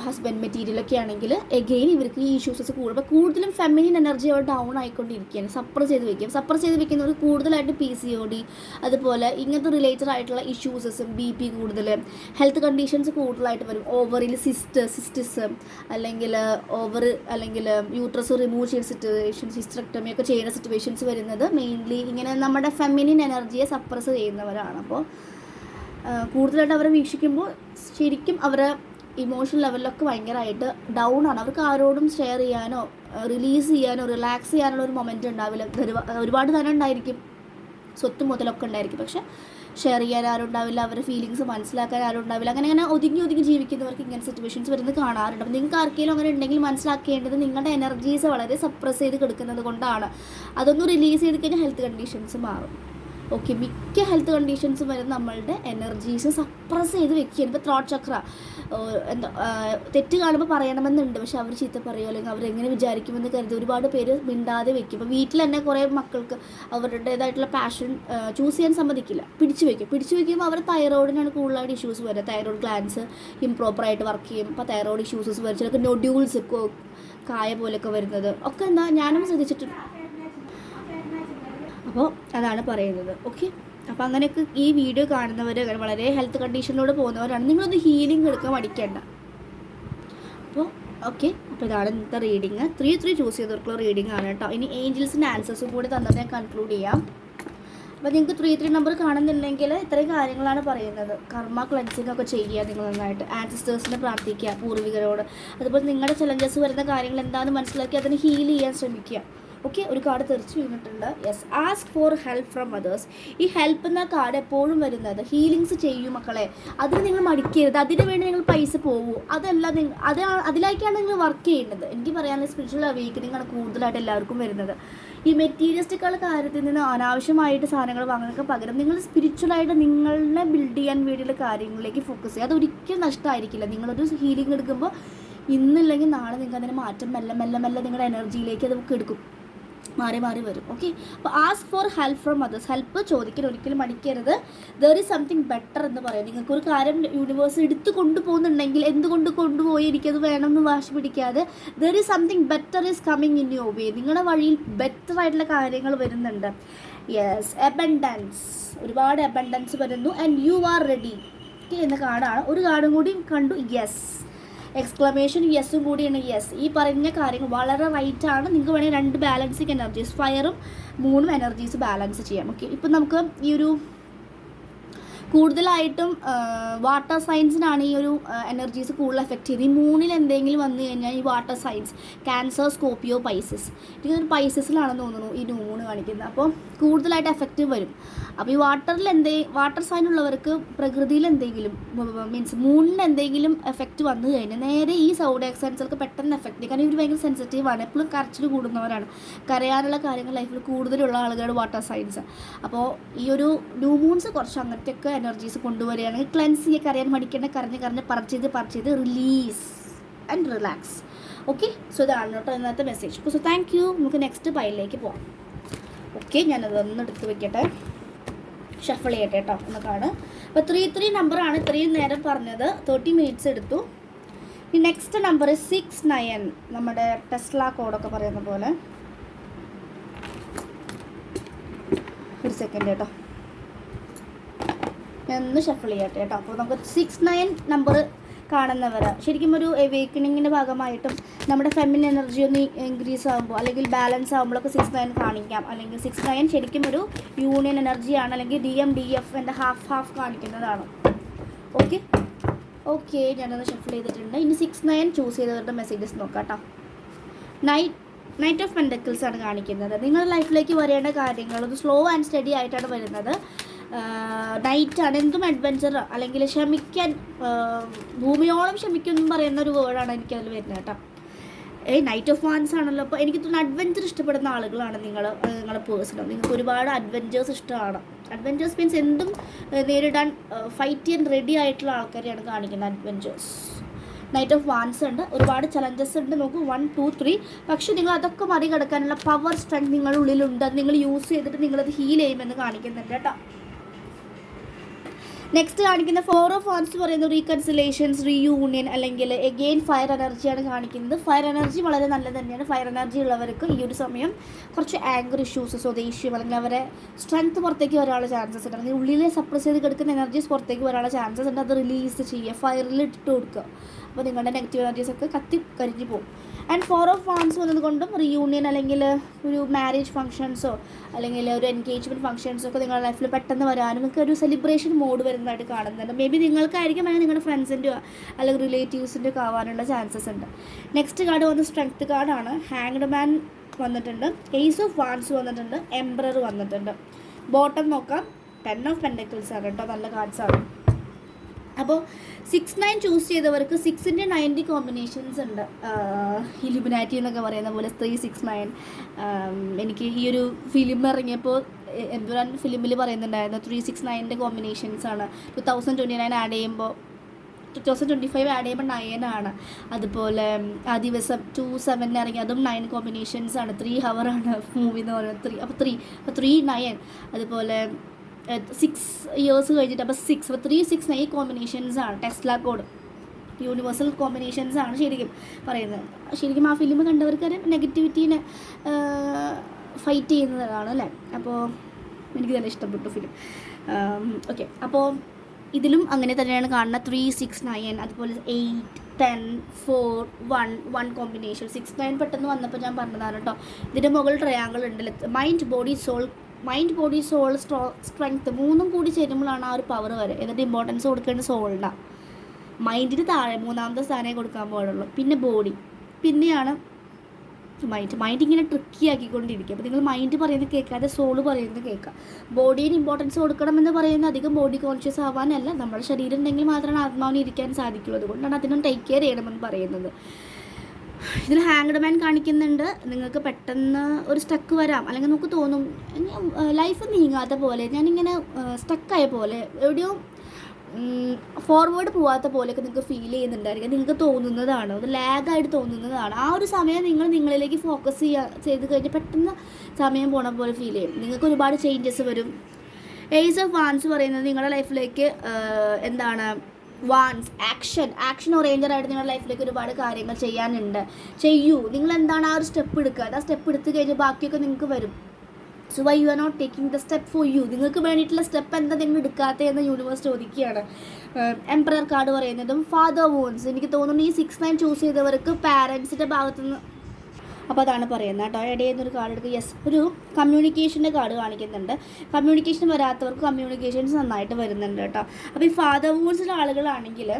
ഹസ്ബൻഡ് മെറ്റീരിയലൊക്കെ ആണെങ്കിൽ എഗെയിൻ ഇവർക്ക് ഈ ഇഷ്യൂസസ് കൂടുമ്പോൾ കൂടുതലും ഫെമിനിൻ എനർജി അവർ ഡൗൺ ആയിക്കൊണ്ടിരിക്കുകയാണ്. സപ്രസ് ചെയ്ത് വെക്കും. സപ്രസ് ചെയ്ത് വെക്കുന്നവർ കൂടുതലായിട്ട് പി സി ഒ ഡി അതുപോലെ ഇങ്ങനത്തെ റിലേറ്റഡ് ആയിട്ടുള്ള ഇഷ്യൂസസും ബി പി കൂടുതൽ ഹെൽത്ത് കണ്ടീഷൻസ് കൂടുതലായിട്ട് വരും. ഓവറിൽ സിസ്റ്റ് സിസ്റ്റിസ് അല്ലെങ്കിൽ ഓവർ അല്ലെങ്കിൽ യൂട്രസ് റിമൂവ് ചെയ്യുന്ന സിറ്റുവേഷൻ സിസ്റ്റക്ടമി ഒക്കെ ചെയ്യുന്ന സിറ്റുവേഷൻസ് വരുന്നത് മെയിൻലി ഇങ്ങനെ നമ്മുടെ ഫെമിനിൻ എനർജിയെ സപ്രസ് ചെയ്യുന്നവരാണ്. അപ്പോൾ കൂടുതലായിട്ട് അവരെ വീക്ഷിക്കുമ്പോൾ ശരിക്കും അവരെ ഇമോഷണൽ ലെവലിലൊക്കെ ഭയങ്കരമായിട്ട് ഡൗൺ ആണ്. അവർക്ക് ആരോടും ഷെയർ ചെയ്യാനോ റിലീസ് ചെയ്യാനോ റിലാക്സ് ചെയ്യാനുള്ള ഒരു മൊമെന്റ് ഉണ്ടാവില്ല. ഒരുപാട് തന്നെ ഉണ്ടായിരിക്കും. സ്വത്ത് മുതലൊക്കെ ഉണ്ടായിരിക്കും. പക്ഷെ ഷെയർ ചെയ്യാൻ ആരും ഉണ്ടാവില്ല. അവരുടെ ഫീലിങ്സ് മനസ്സിലാക്കാൻ ആരും ഉണ്ടാവില്ല. അങ്ങനെ അങ്ങനെ ഒതുങ്ങി ഒതുങ്ങി ജീവിക്കുന്നവർക്ക് ഇങ്ങനെ സിറ്റുവേഷൻസ് വരുന്നത് കാണാറുണ്ട്. അപ്പോൾ നിങ്ങൾക്ക് ആർക്കെങ്കിലും അങ്ങനെ ഉണ്ടെങ്കിൽ മനസ്സിലാക്കേണ്ടത് നിങ്ങളുടെ എനർജീസ് വളരെ സപ്രസ് ചെയ്ത് കിടക്കുന്നത് കൊണ്ടാണ്. അതൊന്ന് റിലീസ് ചെയ്ത് കഴിഞ്ഞാൽ ഹെൽത്ത് കണ്ടീഷൻസ് മാറും. ഓക്കെ മിക്ക ഹെൽത്ത് കണ്ടീഷൻസും വരെ നമ്മളുടെ എനർജീസ് സപ്രസ് ചെയ്ത് വെക്കുകയാണ്. ഇപ്പോൾ ത്രോട്ട് ചക്ര എന്താ തെറ്റ് കാണുമ്പോൾ പറയണമെന്നുണ്ട്. പക്ഷെ അവർ ചീത്ത പറയുമോ അല്ലെങ്കിൽ അവരെങ്ങനെ വിചാരിക്കുമെന്ന് കരുതി ഒരുപാട് പേര് മിണ്ടാതെ വെക്കും. ഇപ്പോൾ വീട്ടിൽ തന്നെ കുറേ മക്കൾക്ക് അവരുടേതായിട്ടുള്ള പാഷൻ ചൂസ് ചെയ്യാൻ സമ്മതിക്കില്ല. പിടിച്ചു വെക്കും. പിടിച്ചു വെക്കുമ്പോൾ അവർ തൈറോയിഡിനാണ് കൂടുതലായിട്ട് ഇഷ്യൂസ് വരുന്നത് തൈറോയിഡ് ഗ്ലാൻസ് ഇംപ്രോപ്പറായിട്ട് വർക്ക് ചെയ്യും. അപ്പോൾ തൈറോയിഡ് ഇഷ്യൂസസ് വരും. ചിലർക്ക് നൊഡ്യൂൾസ് കായ പോലെയൊക്കെ വരുന്നത്. ഒക്കെ എന്താ ഞാനും ശ്രദ്ധിച്ചിട്ടുണ്ട് അപ്പോൾ അതാണ് പറയുന്നത്. ഓക്കെ അപ്പോൾ അങ്ങനെയൊക്കെ ഈ വീഡിയോ കാണുന്നവർ വളരെ ഹെൽത്ത് കണ്ടീഷനിലൂടെ പോകുന്നവരാണ്. നിങ്ങളൊന്ന് ഹീലിംഗ് എടുക്കാൻ മടിക്കേണ്ട. അപ്പോൾ ഓക്കെ അപ്പോൾ ഇതാണ് ഇന്നത്തെ റീഡിങ് ത്രീ ത്രീ ചൂസ് ചെയ്തവർക്കുള്ള റീഡിംഗ് ആണ് കേട്ടോ. ഇനി ഏഞ്ചൽസിന്റെ ആൻസേഴ്സും കൂടി തന്നെ ഞാൻ കൺക്ലൂഡ് ചെയ്യാം. അപ്പോൾ നിങ്ങൾക്ക് ത്രീ ത്രീ നമ്പർ കാണുന്നില്ലെങ്കിൽ ഇത്രയും കാര്യങ്ങളാണ് പറയുന്നത്. കർമ്മ ക്ലൻസിങ് ഒക്കെ ചെയ്യുക നിങ്ങൾ നന്നായിട്ട്. ആൻസിസ്റ്റേഴ്സിനെ പ്രാർത്ഥിക്കുക പൂർവികരോട്. അതുപോലെ നിങ്ങളുടെ ചലഞ്ചസ് വരുന്ന കാര്യങ്ങൾ എന്താണെന്ന് മനസ്സിലാക്കി അതിന് ഹീൽ ചെയ്യാൻ ശ്രമിക്കുക. ഓക്കെ ഒരു കാർഡ് തെറിച്ച് വീണിട്ടുണ്ട്. Yes ask for help from others ഈ ഹെൽപ്പ് എന്ന കാർഡ് എപ്പോഴും വരുന്നത് ഹീലിങ്സ് ചെയ്യും മക്കളെ. അതിന് നിങ്ങൾ മടിക്കരുത്. അതിന് വേണ്ടി നിങ്ങൾ പൈസ പോകൂ. അതല്ല നിങ്ങൾ അത് അതിലേക്കാണ് നിങ്ങൾ വർക്ക് ചെയ്യേണ്ടത് എനിക്ക് പറയാനുള്ള സ്പിരിച്വൽ അവേക്കനിങ് ആണ് കൂടുതലായിട്ട് എല്ലാവർക്കും വരുന്നത്. ഈ മെറ്റീരിയലിസ്റ്റിക്കുള്ള കാര്യത്തിൽ നിന്ന് അനാവശ്യമായിട്ട് സാധനങ്ങൾ വാങ്ങുന്നതൊക്കെ പകരം നിങ്ങൾ സ്പിരിച്വലായിട്ട് നിങ്ങളെ ബിൽഡ് ചെയ്യാൻ വേണ്ടിയുള്ള കാര്യങ്ങളിലേക്ക് ഫോക്കസ് ചെയ്യുക. അതൊരിക്കലും നഷ്ടമായിരിക്കില്ല. നിങ്ങളൊരു ഹീലിംഗ് എടുക്കുമ്പോൾ ഇന്നില്ലെങ്കിൽ നാളെ നിങ്ങൾക്ക് അതിന് മാറ്റം മെല്ലെ മെല്ലെ മെല്ലെ നിങ്ങളുടെ എനർജിയിലേക്ക് അത് എടുക്കും. മാറി മാറി വരും. ഓക്കെ അപ്പോൾ ask for help from others help ചോദിക്കാൻ ഒരിക്കലും മടിക്കരുത്. ദർ ഈസ് സംതിങ് ബെറ്റർ എന്ന് പറയാം. നിങ്ങൾക്ക് ഒരു കാര്യം യൂണിവേഴ്സ് എടുത്ത് കൊണ്ടുപോകുന്നുണ്ടെങ്കിൽ എന്തുകൊണ്ട് കൊണ്ടുപോയി എനിക്കത് വേണമെന്ന് വാശി പിടിക്കാതെ there is something better is coming in your way നിങ്ങളുടെ വഴിയിൽ ബെറ്റർ ആയിട്ടുള്ള കാര്യങ്ങൾ വരുന്നുണ്ട്. യെസ് അബൻഡൻസ് ഒരുപാട് അബൻഡൻസ് വരുന്നു. ആൻഡ് യു ആർ റെഡി എന്ന കാർഡാണ്. ഒരു കാർഡും കൂടി കണ്ടു. യെസ് എക്സ്ക്ലമേഷൻ യെസ്സും കൂടിയാണ് യെസ് ഈ പറഞ്ഞ കാര്യങ്ങൾ വളരെ റൈറ്റ് ആണ്. നിങ്ങൾക്ക് വേണമെങ്കിൽ രണ്ട് ബാലൻസിങ് എനർജീസ് ഫയറും മൂന്നും എനർജീസ് ബാലൻസ് ചെയ്യാം. ഓക്കെ ഇപ്പം നമുക്ക് ഈ ഒരു കൂടുതലായിട്ടും വാട്ടർ സയൻസിനാണ് ഈ ഒരു എനർജീസ് കൂടുതൽ എഫക്റ്റ് ചെയ്ത്. ഈ മൂന്നിൽ എന്തെങ്കിലും വന്നു കഴിഞ്ഞാൽ ഈ water signs cancer scorpio pisces എനിക്കൊരു പൈസസിലാണെന്ന് തോന്നുന്നു ഈ ന്യൂമൂണ് കാണിക്കുന്നത്. അപ്പോൾ കൂടുതലായിട്ട് എഫക്റ്റ് വരും. അപ്പോൾ ഈ വാട്ടറിൽ എന്തേ വാട്ടർ സൈൻ ഉള്ളവർക്ക് പ്രകൃതിയിൽ എന്തെങ്കിലും മീൻസ് മൂണിന് എന്തെങ്കിലും എഫക്റ്റ് വന്നു കഴിഞ്ഞാൽ നേരെ ഈ സൗഡ് എക്സൈൻസുകൾക്ക് പെട്ടെന്ന് എഫക്റ്റ് ചെയ്യും. കാരണം ഇവർ ഭയങ്കര സെൻസിറ്റീവാണ് എപ്പോഴും കരച്ചിൽ കൂടുന്നവരാണ്. കരയാനുള്ള കാര്യങ്ങൾ ലൈഫിൽ കൂടുതലുള്ള ആളുകൾ വാട്ടർ സയൻസ് അപ്പോൾ ഈ ഒരു ന്യൂ മൂൺസ് കുറച്ച് അങ്ങനത്തെയൊക്കെ എനർജീസ് കൊണ്ടുവരികയാണെങ്കിൽ ക്ലൻസിങ് ഒക്കെ അറിയാൻ മടിക്കേണ്ട കറഞ്ഞ് കറഞ്ഞ് പറിച്ച് ചെയ്ത് പറിച്ച് ചെയ്ത് release and relax okay so ഇതാണ് കേട്ടോ ഇന്നത്തെ മെസ്സേജ് സോ താങ്ക് യു നമുക്ക് നെക്സ്റ്റ് പൈലിലേക്ക് പോകാം ഓക്കെ ഞാനതൊന്ന് എടുത്ത് വെക്കട്ടെ. ഷഫിൾ ചെയ്യട്ടെ കേട്ടോ. ഒന്ന് കാണ്. അപ്പോൾ ത്രീ ത്രീ നമ്പറാണ് ഇത്രയും നേരം പറഞ്ഞത്. തേർട്ടി മിനിറ്റ്സ് എടുത്തു. ഈ നെക്സ്റ്റ് നമ്പർ സിക്സ് നയൻ നമ്മുടെ ടെസ്ല കോഡൊക്കെ പറയുന്ന പോലെ. ഒരു സെക്കൻഡ് കേട്ടോ. ഒന്ന് ഷഫിൾ ചെയ്യട്ടെ കേട്ടോ. അപ്പോൾ നമുക്ക് സിക്സ് നയൻ നമ്പർ കാണുന്നവർ ശരിക്കും ഒരു എവേക്കണിങ്ങിന്റെ ഭാഗമായിട്ടും നമ്മുടെ ഫെമിൻ എനർജി ഒന്ന് ഇൻക്രീസ് ആകുമ്പോൾ അല്ലെങ്കിൽ ബാലൻസ് ആകുമ്പോഴൊക്കെ സിക്സ് നയൻ കാണിക്കാം. അല്ലെങ്കിൽ സിക്സ് നയൻ ശരിക്കും ഒരു യൂണിയൻ എനർജിയാണ് അല്ലെങ്കിൽ ഡി എം ഡി എഫ് എന്റെ ഹാഫ് ഹാഫ് കാണിക്കുന്നതാണ്. ഓക്കെ ഓക്കെ ഞാനത് ഷഫിൾ ചെയ്തിട്ടുണ്ട്. ഇനി സിക്സ് നയൻ ചൂസ് ചെയ്തവരുടെ മെസ്സേജസ് നോക്കാം കേട്ടോ. നൈറ്റ് നൈറ്റ് ഓഫ് പെൻഡക്കിൾസ് ആണ് കാണിക്കുന്നത്. നിങ്ങളുടെ ലൈഫിലേക്ക് വരേണ്ട കാര്യങ്ങൾ അത് സ്ലോ ആൻഡ് സ്റ്റഡി ആയിട്ടാണ് വരുന്നത്. നൈറ്റാണ് എന്തും അഡ്വഞ്ചർ അല്ലെങ്കിൽ ക്ഷമിക്കാൻ ഭൂമിയോളം ക്ഷമിക്കുമെന്നും പറയുന്ന ഒരു വേർഡാണ് എനിക്ക് അതിൽ വരുന്നത് കേട്ടോ. ഏ നൈറ്റ് ഓഫ് വാൻസ് ആണല്ലോ. അപ്പോൾ എനിക്ക് തോന്നുന്നു അഡ്വഞ്ചർ ഇഷ്ടപ്പെടുന്ന ആളുകളാണ് നിങ്ങൾ നിങ്ങളുടെ പേഴ്സണൽ. നിങ്ങൾക്ക് ഒരുപാട് അഡ്വഞ്ചേഴ്സ് ഇഷ്ടമാണ്. അഡ്വഞ്ചേഴ്സ് മീൻസ് എന്തും നേരിടാൻ ഫൈറ്റ് ചെയ്യാൻ റെഡി ആയിട്ടുള്ള ആൾക്കാരെയാണ് കാണിക്കുന്നത് അഡ്വഞ്ചേഴ്സ് നൈറ്റ് ഓഫ് വാൻസ് ഉണ്ട്. ഒരുപാട് ചലഞ്ചസ് ഉണ്ട്. നോക്കൂ വൺ ടു ത്രീ പക്ഷേ നിങ്ങൾ അതൊക്കെ മറികടക്കാനുള്ള പവർ സ്ട്രെങ്ത് നിങ്ങളുടെ ഉള്ളിലുണ്ട്. നിങ്ങൾ യൂസ് ചെയ്തിട്ട് നിങ്ങളത് ഹീൽ ചെയ്യുമെന്ന് കാണിക്കുന്നുണ്ട് കേട്ടോ. നെക്സ്റ്റ് കാണിക്കുന്ന ഫോർ ഓഫ് ഫോൺസ് പറയുന്നത് റീകൺസിലേഷൻസ് റീയൂണിയൻ അല്ലെങ്കിൽ എഗെയിൻ ഫയർ എനർജിയാണ് കാണിക്കുന്നത്. ഫയർ എനർജി വളരെ നല്ലത് തന്നെയാണ്. ഫയർ എനർജി ഉള്ളവർക്ക് ഈ ഒരു സമയം കുറച്ച് ആങ്കർ ഇഷ്യൂസ് സ്വദേശിയും അല്ലെങ്കിൽ അവരെ സ്ട്രെങ്ത് പുറത്തേക്ക് വരാനുള്ള ചാൻസസ് ഉണ്ട്. അല്ലെങ്കിൽ ഉള്ളിലെ സപ്രസ് ചെയ്ത് കിടക്കുന്ന എനർജീസ് പുറത്തേക്ക് വരാനുള്ള ചാൻസസ് ഉണ്ട്. അത് റിലീസ് ചെയ്യുക. ഫയറിൽ ഇട്ടിട്ട് കൊടുക്കുക. അപ്പോൾ നിങ്ങളുടെ നെഗറ്റീവ് എനർജീസ് ഒക്കെ കത്തി കരിഞ്ഞു പോകും. ആൻഡ് ഫോർ ഓഫ് വാൻസ് വന്നത് കൊണ്ടും റീയൂണിയൻ അല്ലെങ്കിൽ ഒരു മാരേജ് ഫംഗ്ഷൻസോ അല്ലെങ്കിൽ ഒരു എൻഗേജ്മെന്റ് ഫംഗ്ഷൻസോ ഒക്കെ നിങ്ങളുടെ ലൈഫിൽ പെട്ടെന്ന് വരാനും നിങ്ങൾക്ക് ഒരു സെലിബ്രേഷൻ മോഡ് വരുന്നതായിട്ട് കാണുന്നുണ്ട്. മേ ബി നിങ്ങൾക്കായിരിക്കും അല്ലെങ്കിൽ നിങ്ങളുടെ ഫ്രണ്ട്സിന്റെയോ അല്ലെങ്കിൽ റിലേറ്റീവ്സിന്റെ ഒക്കെ ആവാനുള്ള ചാൻസസ് ഉണ്ട്. നെക്സ്റ്റ് കാർഡ് വന്ന് സ്ട്രെങ്ത് കാർഡാണ് ഹാങ്ഡ് മാൻ വന്നിട്ടുണ്ട്. ഏസ് ഓഫ് വാൻസ് വന്നിട്ടുണ്ട്. എംബ്രർ വന്നിട്ടുണ്ട്. ബോട്ടം നോക്കാം. ടെൻ ഓഫ് പെൻഡക്കിൾസ് ആണ് കേട്ടോ. നല്ല കാർഡ്സ് ആണ്. അപ്പോൾ സിക്സ് നയൻ ചൂസ് ചെയ്തവർക്ക് സിക്സിന്റെ നയന്റി കോമ്പിനേഷൻസ് ഉണ്ട്. ഇലുമിനാറ്റി എന്നൊക്കെ പറയുന്ന പോലെ ത്രീ സിക്സ് നയൻ എനിക്ക് ഈ ഒരു ഫിലിം ഇറങ്ങിയപ്പോൾ എംബുരാൻ ഫിലിമിൽ പറയുന്നുണ്ടായിരുന്നു ത്രീ സിക്സ് നയന്റെ കോമ്പിനേഷൻസ് ആണ്. Two thousand twenty nine add ചെയ്യുമ്പോൾ two thousand twenty five add ചെയ്യുമ്പോൾ നയൻ ആണ്. അതുപോലെ ആ ദിവസം ടു സെവനിൽ ഇറങ്ങി അതും നയൻ കോമ്പിനേഷൻസ് ആണ്. ത്രീ ഹവറാണ് മൂവി എന്ന് പറയുന്നത്. ത്രീ അപ്പോൾ ത്രീ അപ്പോൾ ത്രീ നയൻ അതുപോലെ സിക്സ് ഇയേഴ്സ് കഴിഞ്ഞിട്ട് അപ്പോൾ six three six nine combinations ആണ്. ടെസ്ല കോഡ് യൂണിവേഴ്സൽ കോമ്പിനേഷൻസ് ആണ് ശരിക്കും പറയുന്നത്. ശരിക്കും ആ ഫിലിം കണ്ടവർക്കറിയാം നെഗറ്റിവിറ്റീനെ ഫൈറ്റ് ചെയ്യുന്നതാണ് അല്ലേ? അപ്പോൾ എനിക്ക് നല്ല ഇഷ്ടപ്പെട്ടു ഫിലിം ഓക്കെ അപ്പോൾ ഇതിലും അങ്ങനെ തന്നെയാണ് കാണുന്നത് ത്രീ സിക്സ് നയൻ അതുപോലെ eight ten four one one combination six nine പെട്ടെന്ന് വന്നപ്പോൾ ഞാൻ പറഞ്ഞതാണ് കേട്ടോ ഇതിന്റെ മുകളിൽ ട്രയാങ്കിൾ ഉണ്ട് mind body soul mind body soul straw strength മൂന്നും കൂടി ചേരുമ്പോഴാണ് ആ ഒരു പവർ വരെ. എന്നിട്ട് ഇമ്പോർട്ടൻസ് കൊടുക്കേണ്ടത് സോളിനാണ് മൈൻഡിന് താഴെ മൂന്നാമത്തെ സ്ഥാനമേ കൊടുക്കാൻ പാടുള്ളൂ. പിന്നെ ബോഡി പിന്നെയാണ് മൈൻഡ് മൈൻഡ് ഇങ്ങനെ ട്രിക്കി ആക്കിക്കൊണ്ടിരിക്കുക. അപ്പോൾ നിങ്ങൾ മൈൻഡ് പറയുന്നത് കേൾക്കാതെ സോൾ പറയുന്നത് കേൾക്കുക. ബോഡിന് ഇമ്പോർട്ടൻസ് കൊടുക്കണമെന്ന് പറയുന്നത് അധികം ബോഡി കോൺഷ്യസ് ആവാനല്ല. നമ്മുടെ ശരീരം ഉണ്ടെങ്കിൽ മാത്രമാണ് ആത്മാവിന് ഇരിക്കാൻ സാധിക്കുള്ളൂ. അതുകൊണ്ടാണ് അതിനും ടേക്ക് കെയർ ചെയ്യണമെന്ന് പറയുന്നത്. ഇതിൽ ഹാങ്ഡ് മാൻ കാണിക്കുന്നുണ്ട്. നിങ്ങൾക്ക് പെട്ടെന്ന് ഒരു സ്റ്റക്ക് വരാം. അല്ലെങ്കിൽ നമുക്ക് തോന്നും ലൈഫ് നീങ്ങാത്ത പോലെ ഞാനിങ്ങനെ സ്റ്റക്കായ പോലെ എവിടെയോ ഫോർവേഡ് പോവാത്ത പോലെയൊക്കെ നിങ്ങൾക്ക് ഫീൽ ചെയ്യുന്നുണ്ടായിരിക്കും. നിങ്ങൾക്ക് തോന്നുന്നതാണ്. അത് ലാഗായിട്ട് തോന്നുന്നതാണ്. ആ ഒരു സമയം നിങ്ങൾ നിങ്ങളിലേക്ക് ഫോക്കസ് ചെയ്യുക ചെയ്ത് കഴിഞ്ഞാൽ പെട്ടെന്ന് സമയം പോണ പോലെ ഫീൽ ചെയ്യും. നിങ്ങൾക്ക് ഒരുപാട് ചേഞ്ചസ് വരും. ഏജ് ഓഫ് വാൻസ് പറയുന്നത് നിങ്ങളുടെ ലൈഫിലേക്ക് എന്താണ് വാൻസ് ആക്ഷൻ ആക്ഷൻ ഓറിയന്റഡ് ആയിട്ട് നിങ്ങളുടെ ലൈഫിലേക്ക് ഒരുപാട് കാര്യങ്ങൾ ചെയ്യാനുണ്ട്. ചെയ്യൂ. നിങ്ങൾ എന്താണ് ആ ഒരു സ്റ്റെപ്പ് എടുക്കുക? അത് ആ സ്റ്റെപ്പ് എടുത്തു കഴിഞ്ഞാൽ ബാക്കിയൊക്കെ നിങ്ങൾക്ക് വരും. So why you are not taking the step for you നിങ്ങൾക്ക് വേണ്ടിയിട്ടുള്ള സ്റ്റെപ്പ് എന്താ നിങ്ങൾ എടുക്കാത്ത എന്ന് യൂണിവേഴ്സ് ചോദിക്കുകയാണ്. എംപ്രയർ കാർഡ് പറയുന്നതും ഫാദർ വോൺസ് എനിക്ക് തോന്നുന്നു ഈ സിക്സ് നയൻ ചൂസ് ചെയ്തവർക്ക് പാരൻസിന്റെ ഭാഗത്തുനിന്ന് അപ്പോൾ അതാണ് പറയുന്നത് കേട്ടോ. ഇടയിൽ നിന്നൊരു കാർഡ് എടുക്കുക. യെസ് ഒരു കമ്മ്യൂണിക്കേഷന്റെ കാർഡ് കാണിക്കുന്നുണ്ട്. കമ്മ്യൂണിക്കേഷൻ വരാത്തവർക്ക് കമ്മ്യൂണിക്കേഷൻസ് നന്നായിട്ട് വരുന്നുണ്ട് കേട്ടോ. അപ്പോൾ ഈ ഫാദർ വൂൺസിലെ ആളുകളാണെങ്കിൽ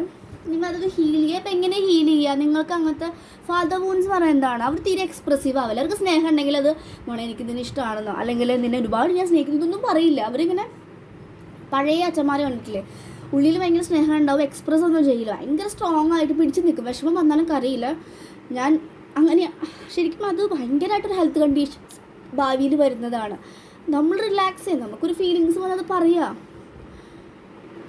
നിങ്ങൾ നിങ്ങളത് ഹീൽ ചെയ്യുക. ഇപ്പം എങ്ങനെ ഹീൽ ചെയ്യുക? നിങ്ങൾക്ക് അങ്ങനത്തെ ഫാദർ വൂൺസ് എന്താണ്? അവർ തീരെ എക്സ്പ്രസീവ് ആവില്ല. അവർക്ക് സ്നേഹം ഉണ്ടെങ്കിൽ അത് മോളെ എനിക്ക് ഇതിന് ഇഷ്ടമാണെന്നോ? അല്ലെങ്കിൽ നിന്നെ ഒരുപാട് ഞാൻ സ്നേഹിക്കുന്നതൊന്നും പറയില്ല. അവരിങ്ങനെ പഴയ അച്ഛന്മാരെ കണ്ടിട്ടില്ലേ? ഉള്ളിൽ ഭയങ്കര സ്നേഹം ഉണ്ടാവും എക്സ്പ്രസ് ഒന്നും ചെയ്യില്ല. ഭയങ്കര സ്ട്രോങ് ആയിട്ട് പിടിച്ച് നിൽക്കും. വിഷമം വന്നാലും കറിയില്ല ഞാൻ അങ്ങനെ ശരിക്കും അത് ഭയങ്കരമായിട്ടൊരു ഹെൽത്ത് കണ്ടീഷൻസ് ഭാവിയിൽ വരുന്നതാണ്. നമ്മൾ റിലാക്സ് ചെയ്യാം. നമുക്കൊരു ഫീലിങ്സ് വന്നത് പറയാം.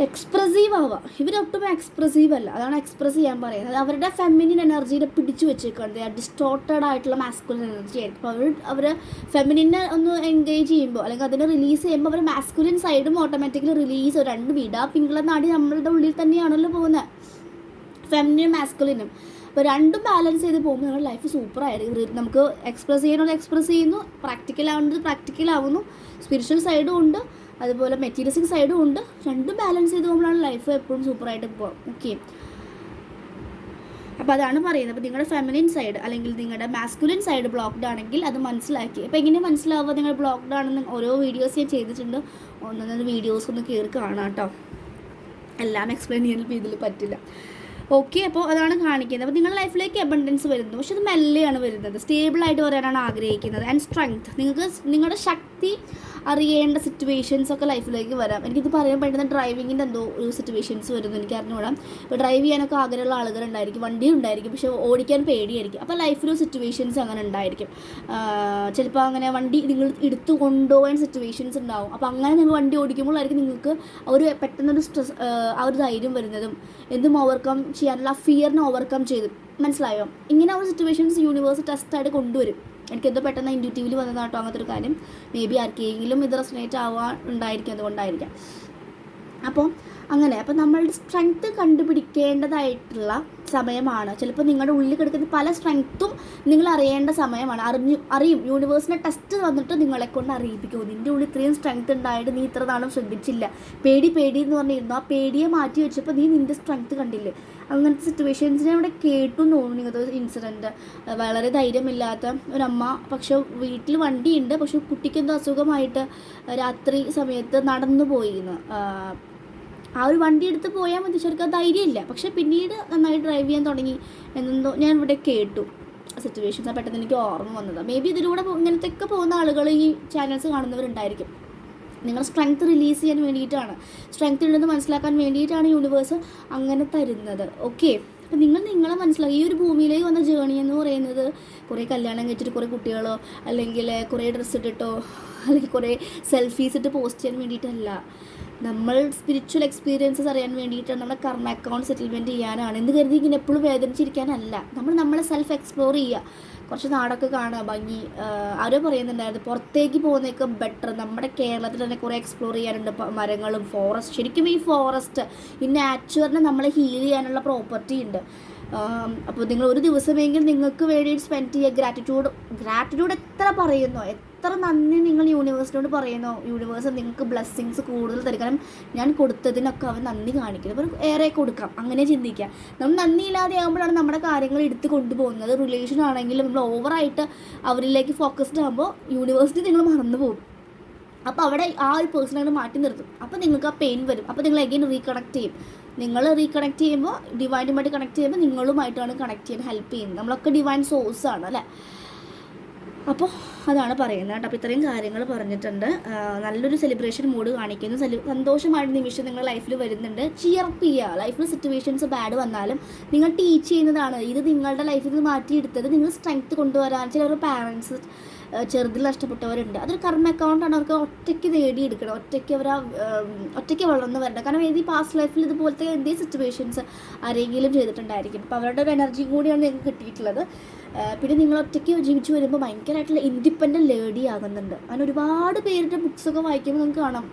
എക്സ്പ്രസീവ് ആവുക ഇവരൊട്ടും എക്സ്പ്രസീവ് അല്ല. അതാണ് എക്സ്പ്രസ് ചെയ്യാൻ പറയുന്നത്. അവരുടെ ഫെമിനിൻ എനർജിയുടെ പിടിച്ചു വെച്ചേക്കുന്നത് ഡിസ്റ്റോർട്ടഡ് ആയിട്ടുള്ള മാസ്കുലിൻ എനർജി ആയിരിക്കും. അവർ അവർ ഫെമിനിനെ ഒന്ന് എൻഗേജ് ചെയ്യുമ്പോൾ അല്ലെങ്കിൽ അതിനെ റിലീസ് ചെയ്യുമ്പോൾ അവർ മാസ്കുലിൻ സൈഡും ഓട്ടോമാറ്റിക്കലി റിലീസ് രണ്ട് വീടാ പിങ്കള നാടി നമ്മളുടെ ഉള്ളിൽ തന്നെയാണല്ലോ പോകുന്നത് ഫെമിനിനും മാസ്കുലിനും അപ്പോൾ രണ്ടും ബാലൻസ് ചെയ്ത് പോകുമ്പോൾ നമ്മുടെ ലൈഫ് സൂപ്പർ ആയിരിക്കും. നമുക്ക് എക്സ്പ്രസ് ചെയ്യണത് എക്സ്പ്രസ് ചെയ്യുന്നു പ്രാക്ടിക്കൽ ആവുന്നത് പ്രാക്ടിക്കൽ ആവുന്നു. സ്പിരിച്വൽ സൈഡും ഉണ്ട് അതുപോലെ മെറ്റീരിയൽസിക് സൈഡും ഉണ്ട്. രണ്ടും ബാലൻസ് ചെയ്ത് പോകുമ്പോഴാണ് ലൈഫ് എപ്പോഴും സൂപ്പറായിട്ട് പോകും ഓക്കെ അപ്പോൾ അതാണ് പറയുന്നത്. അപ്പോൾ നിങ്ങളുടെ ഫെമിനിൻ സൈഡ് അല്ലെങ്കിൽ നിങ്ങളുടെ മാസ്കുലിൻ സൈഡ് ബ്ലോക്ക്ഡ് ആണെങ്കിൽ അത് മനസ്സിലാക്കി. അപ്പോൾ എങ്ങനെ മനസ്സിലാവുക നിങ്ങൾ ബ്ലോക്ക്ഡ് ആണെന്ന് ഓരോ വീഡിയോസ് ഞാൻ ചെയ്തിട്ടുണ്ട്. ഒന്നൊന്ന് വീഡിയോസ് ഒന്ന് കയറി കാണാം കേട്ടോ എല്ലാം എക്സ്പ്ലെയിൻ ചെയ്യാൻ ഇതിൽ പറ്റില്ല. ഓക്കെ അപ്പോൾ അതാണ് കാണിക്കുന്നത്. അപ്പോൾ നിങ്ങളുടെ ലൈഫിലേക്ക് അബണ്ടൻസ് വരുന്നു. പക്ഷെ അത് മെല്ലെയാണ് വരുന്നത്. സ്റ്റേബിളായിട്ട് വരാനാണ് ആഗ്രഹിക്കുന്നത്. ആൻഡ് സ്ട്രെങ്ത് നിങ്ങൾക്ക് നിങ്ങളുടെ ശക്തി അറിയേണ്ട സിറ്റുവേഷൻസ് ഒക്കെ ലൈഫിലേക്ക് വരാം. എനിക്കിത് പറയാൻ പറ്റുന്ന ഡ്രൈവിങ്ങിന്റെ എന്തോ ഒരു സിറ്റുവേഷൻസ് വരുന്നു. എനിക്ക് അറിഞ്ഞുകൂടാം. ഇപ്പോൾ ഡ്രൈവ് ചെയ്യാനൊക്കെ ആഗ്രഹമുള്ള ആളുകളുണ്ടായിരിക്കും. വണ്ടി ഉണ്ടായിരിക്കും. പക്ഷേ ഓടിക്കാൻ പേടിയായിരിക്കും. അപ്പോൾ ലൈഫിലും സിറ്റുവേഷൻസ് അങ്ങനെ ഉണ്ടായിരിക്കും. ചിലപ്പോൾ അങ്ങനെ വണ്ടി നിങ്ങൾ എടുത്തു കൊണ്ടുപോകാൻ സിറ്റുവേഷൻസ് ഉണ്ടാവും. അപ്പോൾ അങ്ങനെ നിങ്ങൾ വണ്ടി ഓടിക്കുമ്പോഴായിരിക്കും നിങ്ങൾക്ക് ഒരു പെട്ടെന്നൊരു സ്ട്രെസ് ആ ഒരു ധൈര്യം വരുന്നതും എന്തും ഓവർകം ചെയ്യാനുള്ള ഫിയറിനെ ഓവർകം ചെയ്ത്. മനസ്സിലായോ? ഇങ്ങനെ ഒരു സിറ്റുവേഷൻസ് യൂണിവേഴ്സ് ടെസ്റ്റായിട്ട് കൊണ്ടുവരും. എനിക്കെന്തോ പെട്ടെന്ന് ഇൻഡ്യൂറ്റീവിൽ കേട്ടോ അങ്ങനത്തെ ഒരു കാര്യം. മേ ബി ആർക്കെങ്കിലും ഇത് റെസനേറ്റ് ആവാൻ ഉണ്ടായിരിക്കും അതുകൊണ്ടായിരിക്കാം. അപ്പോൾ അങ്ങനെ അപ്പോൾ നമ്മളുടെ സ്ട്രെങ്ത്ത് കണ്ടുപിടിക്കേണ്ടതായിട്ടുള്ള സമയമാണ്. ചിലപ്പോൾ നിങ്ങളുടെ ഉള്ളിൽ കിടക്കുന്ന പല സ്ട്രെങ്ത്തും നിങ്ങൾ അറിയേണ്ട സമയമാണ്. അറിഞ്ഞു അറിയും. യൂണിവേഴ്സിനെ ടെസ്റ്റ് വന്നിട്ട് നിങ്ങളെ കൊണ്ട് അറിയിപ്പിക്കും. നിന്റെ ഉള്ളിൽ ഇത്രയും സ്ട്രെങ്ത് ഉണ്ടായിട്ട് നീ ഇത്ര നാളും ശ്രദ്ധിച്ചില്ല. പേടി പേടി എന്ന് പറഞ്ഞിരുന്നു. ആ പേടിയെ മാറ്റി വെച്ചപ്പോൾ നീ നിന്റെ സ്ട്രെങ്ത് കണ്ടില്ലേ? അങ്ങനത്തെ സിറ്റുവേഷൻസിനെ അവിടെ കേട്ടു എന്ന് തോന്നുന്നു ഇങ്ങനത്തെ ഇൻസിഡന്റ് വളരെ ധൈര്യമില്ലാത്ത ഒരമ്മ പക്ഷെ വീട്ടിൽ വണ്ടിയുണ്ട് പക്ഷെ കുട്ടിക്ക് എന്തോ അസുഖമായിട്ട് രാത്രി സമയത്ത് നടന്നു പോയിന്ന്. ആ ഒരു വണ്ടി എടുത്ത് പോയാൽ മതി ശരിക്കും ധൈര്യമില്ല. പക്ഷെ പിന്നീട് നന്നായി ഡ്രൈവ് ചെയ്യാൻ തുടങ്ങി എന്നെന്തോ ഞാൻ ഇവിടെ കേട്ടു. സിറ്റുവേഷൻസ് പെട്ടെന്ന് എനിക്ക് ഓർമ്മ വന്നത്. മേ ബി ഇതിലൂടെ ഇങ്ങനത്തെ ഇങ്ങനത്തെയൊക്കെ പോകുന്ന ആളുകൾ ഈ ചാനൽസ് കാണുന്നവരുണ്ടായിരിക്കും. നിങ്ങൾ സ്ട്രെങ്ത് റിലീസ് ചെയ്യാൻ വേണ്ടിയിട്ടാണ്. സ്ട്രെങ്ത് ഉണ്ടെന്ന് മനസ്സിലാക്കാൻ വേണ്ടിയിട്ടാണ് യൂണിവേഴ്സ് അങ്ങനെ തരുന്നത്. ഓക്കെ അപ്പം നിങ്ങൾ നിങ്ങളെ മനസ്സിലാക്കി. ഈ ഒരു ഭൂമിയിലേക്ക് വന്ന ജേണി എന്ന് പറയുന്നത് കുറേ കല്യാണം കഴിച്ചിട്ട് കുറേ കുട്ടികളോ അല്ലെങ്കിൽ കുറേ ഡ്രസ്സ് ഇട്ടിട്ടോ അല്ലെങ്കിൽ കുറേ സെൽഫീസ് ഇട്ട് പോസ്റ്റ് ചെയ്യാൻ വേണ്ടിയിട്ടല്ല. നമ്മൾ സ്പിരിച്വൽ എക്സ്പീരിയൻസസ് അറിയാൻ വേണ്ടിയിട്ടാണ് നമ്മുടെ കർമ്മ അക്കൗണ്ട് സെറ്റിൽമെന്റ് ചെയ്യാനാണ്. എന്ന് കരുതി ഇങ്ങനെ എപ്പോഴും വേദനിച്ചിരിക്കാനല്ല. നമ്മൾ നമ്മളെ സെൽഫ് എക്സ്പ്ലോർ ചെയ്യുക. കുറച്ച് നാടൊക്കെ കാണുക ഭംഗി. ആരോ പറയുന്നുണ്ടായിരുന്നു പുറത്തേക്ക് പോകുന്നതൊക്കെ ബെറ്റർ നമ്മുടെ കേരളത്തിൽ തന്നെ കുറേ എക്സ്പ്ലോർ ചെയ്യാനുണ്ട്. മരങ്ങളും ഫോറസ്റ്റ് ശരിക്കും ഈ ഫോറസ്റ്റ് ഈ നാച്ചുറിനെ നമ്മളെ ഹീൽ ചെയ്യാനുള്ള പ്രോപ്പർട്ടി ഉണ്ട്. അപ്പോൾ നിങ്ങൾ ഒരു ദിവസമെങ്കിലും നിങ്ങൾക്ക് വേണ്ടി സ്പെൻഡ് ചെയ്യുക. ഗ്രാറ്റിറ്റ്യൂഡ് ഗ്രാറ്റിറ്റ്യൂഡ് എത്ര പറയുന്നോ എത്ര നന്ദി നിങ്ങൾ യൂണിവേഴ്സിനോട് പറയുന്നോ. യൂണിവേഴ്സ് നിങ്ങൾക്ക് ബ്ലെസ്സിങ്സ് കൂടുതൽ തരും. കാരണം ഞാൻ കൊടുത്തതിനൊക്കെ അവൻ നന്ദി കാണിക്കുന്നത് അപ്പോൾ ഏറെ കൊടുക്കാം. അങ്ങനെ ചിന്തിക്കുക. നമ്മൾ നന്ദി ഇല്ലാതെ ആകുമ്പോഴാണ് നമ്മുടെ കാര്യങ്ങൾ എടുത്ത് കൊണ്ടുപോകുന്നത്. റിലേഷൻ ആണെങ്കിലും നമ്മൾ ഓവറായിട്ട് അവരിലേക്ക് ഫോക്കസ്ഡ് ആകുമ്പോൾ യൂണിവേഴ്സിറ്റി നിങ്ങൾ മറന്നു പോകും. അപ്പോൾ അവിടെ ആ ഒരു പേഴ്സണായിട്ട് മാറ്റി നിർത്തും. അപ്പോൾ നിങ്ങൾക്ക് ആ പെയിൻ വരും. അപ്പോൾ നിങ്ങൾ എഗെയിൻ റീകണക്ട് ചെയ്യും. നിങ്ങൾ റീകണക്ട് ചെയ്യുമ്പോൾ ഡിവൈനുമായിട്ട് കണക്ട് ചെയ്യുമ്പോൾ നിങ്ങളുമായിട്ടാണ് കണക്ട് ചെയ്യാൻ ഹെൽപ്പ് ചെയ്യുന്നത്. നമ്മളൊക്കെ ഡിവൈൻ സോഴ്സ് ആണ് അല്ലേ? അപ്പോൾ അതാണ് പറയുന്നത് കേട്ടോ. അപ്പോൾ ഇത്രയും കാര്യങ്ങൾ പറഞ്ഞിട്ടുണ്ട്. നല്ലൊരു സെലിബ്രേഷൻ മൂഡ് കാണിക്കുന്നു. സെലി സന്തോഷമായിട്ട് നിമിഷം നിങ്ങളുടെ ലൈഫിൽ വരുന്നുണ്ട്. ചിയർപ്പ് ചെയ്യുക. ലൈഫിൽ സിറ്റുവേഷൻസ് ബാഡ് വന്നാലും നിങ്ങൾ ടീച്ച് ചെയ്യുന്നതാണ്. ഇത് നിങ്ങളുടെ ലൈഫിൽ നിന്ന് മാറ്റിയെടുത്തത്. നിങ്ങൾ സ്ട്രെങ്ത് കൊണ്ടുവരാൻ ചിലവർ പാരൻസ് ചെറുതിൽ നഷ്ടപ്പെട്ടവരുണ്ട്. അതൊരു കർമ്മ അക്കൗണ്ടാണ് അവർക്ക് ഒറ്റയ്ക്ക് നേടിയെടുക്കണം. ഒറ്റയ്ക്ക് അവർ ഒറ്റയ്ക്ക് വളർന്നു വരണം കാരണം ഈ പാസ്റ്റ് ലൈഫിൽ ഇതുപോലത്തെ എന്തേ സിറ്റുവേഷൻസ് ആരെങ്കിലും ചെയ്തിട്ടുണ്ടായിരിക്കും. അപ്പോൾ അവരുടെ ഒരു എനർജി കൂടിയാണ് നിങ്ങൾക്ക് കിട്ടിയിട്ടുള്ളത്. പിന്നെ നിങ്ങൾ ഒറ്റയ്ക്ക് ജീവിച്ചു വരുമ്പോൾ ഭയങ്കരമായിട്ടുള്ള ഇൻഡിപെൻഡന്റ് ലേഡി ആകുന്നുണ്ട്. അങ്ങനെ ഒരുപാട് പേരുടെ ബുക്സൊക്കെ വായിക്കുമ്പോൾ നിങ്ങൾക്ക് കാണാം.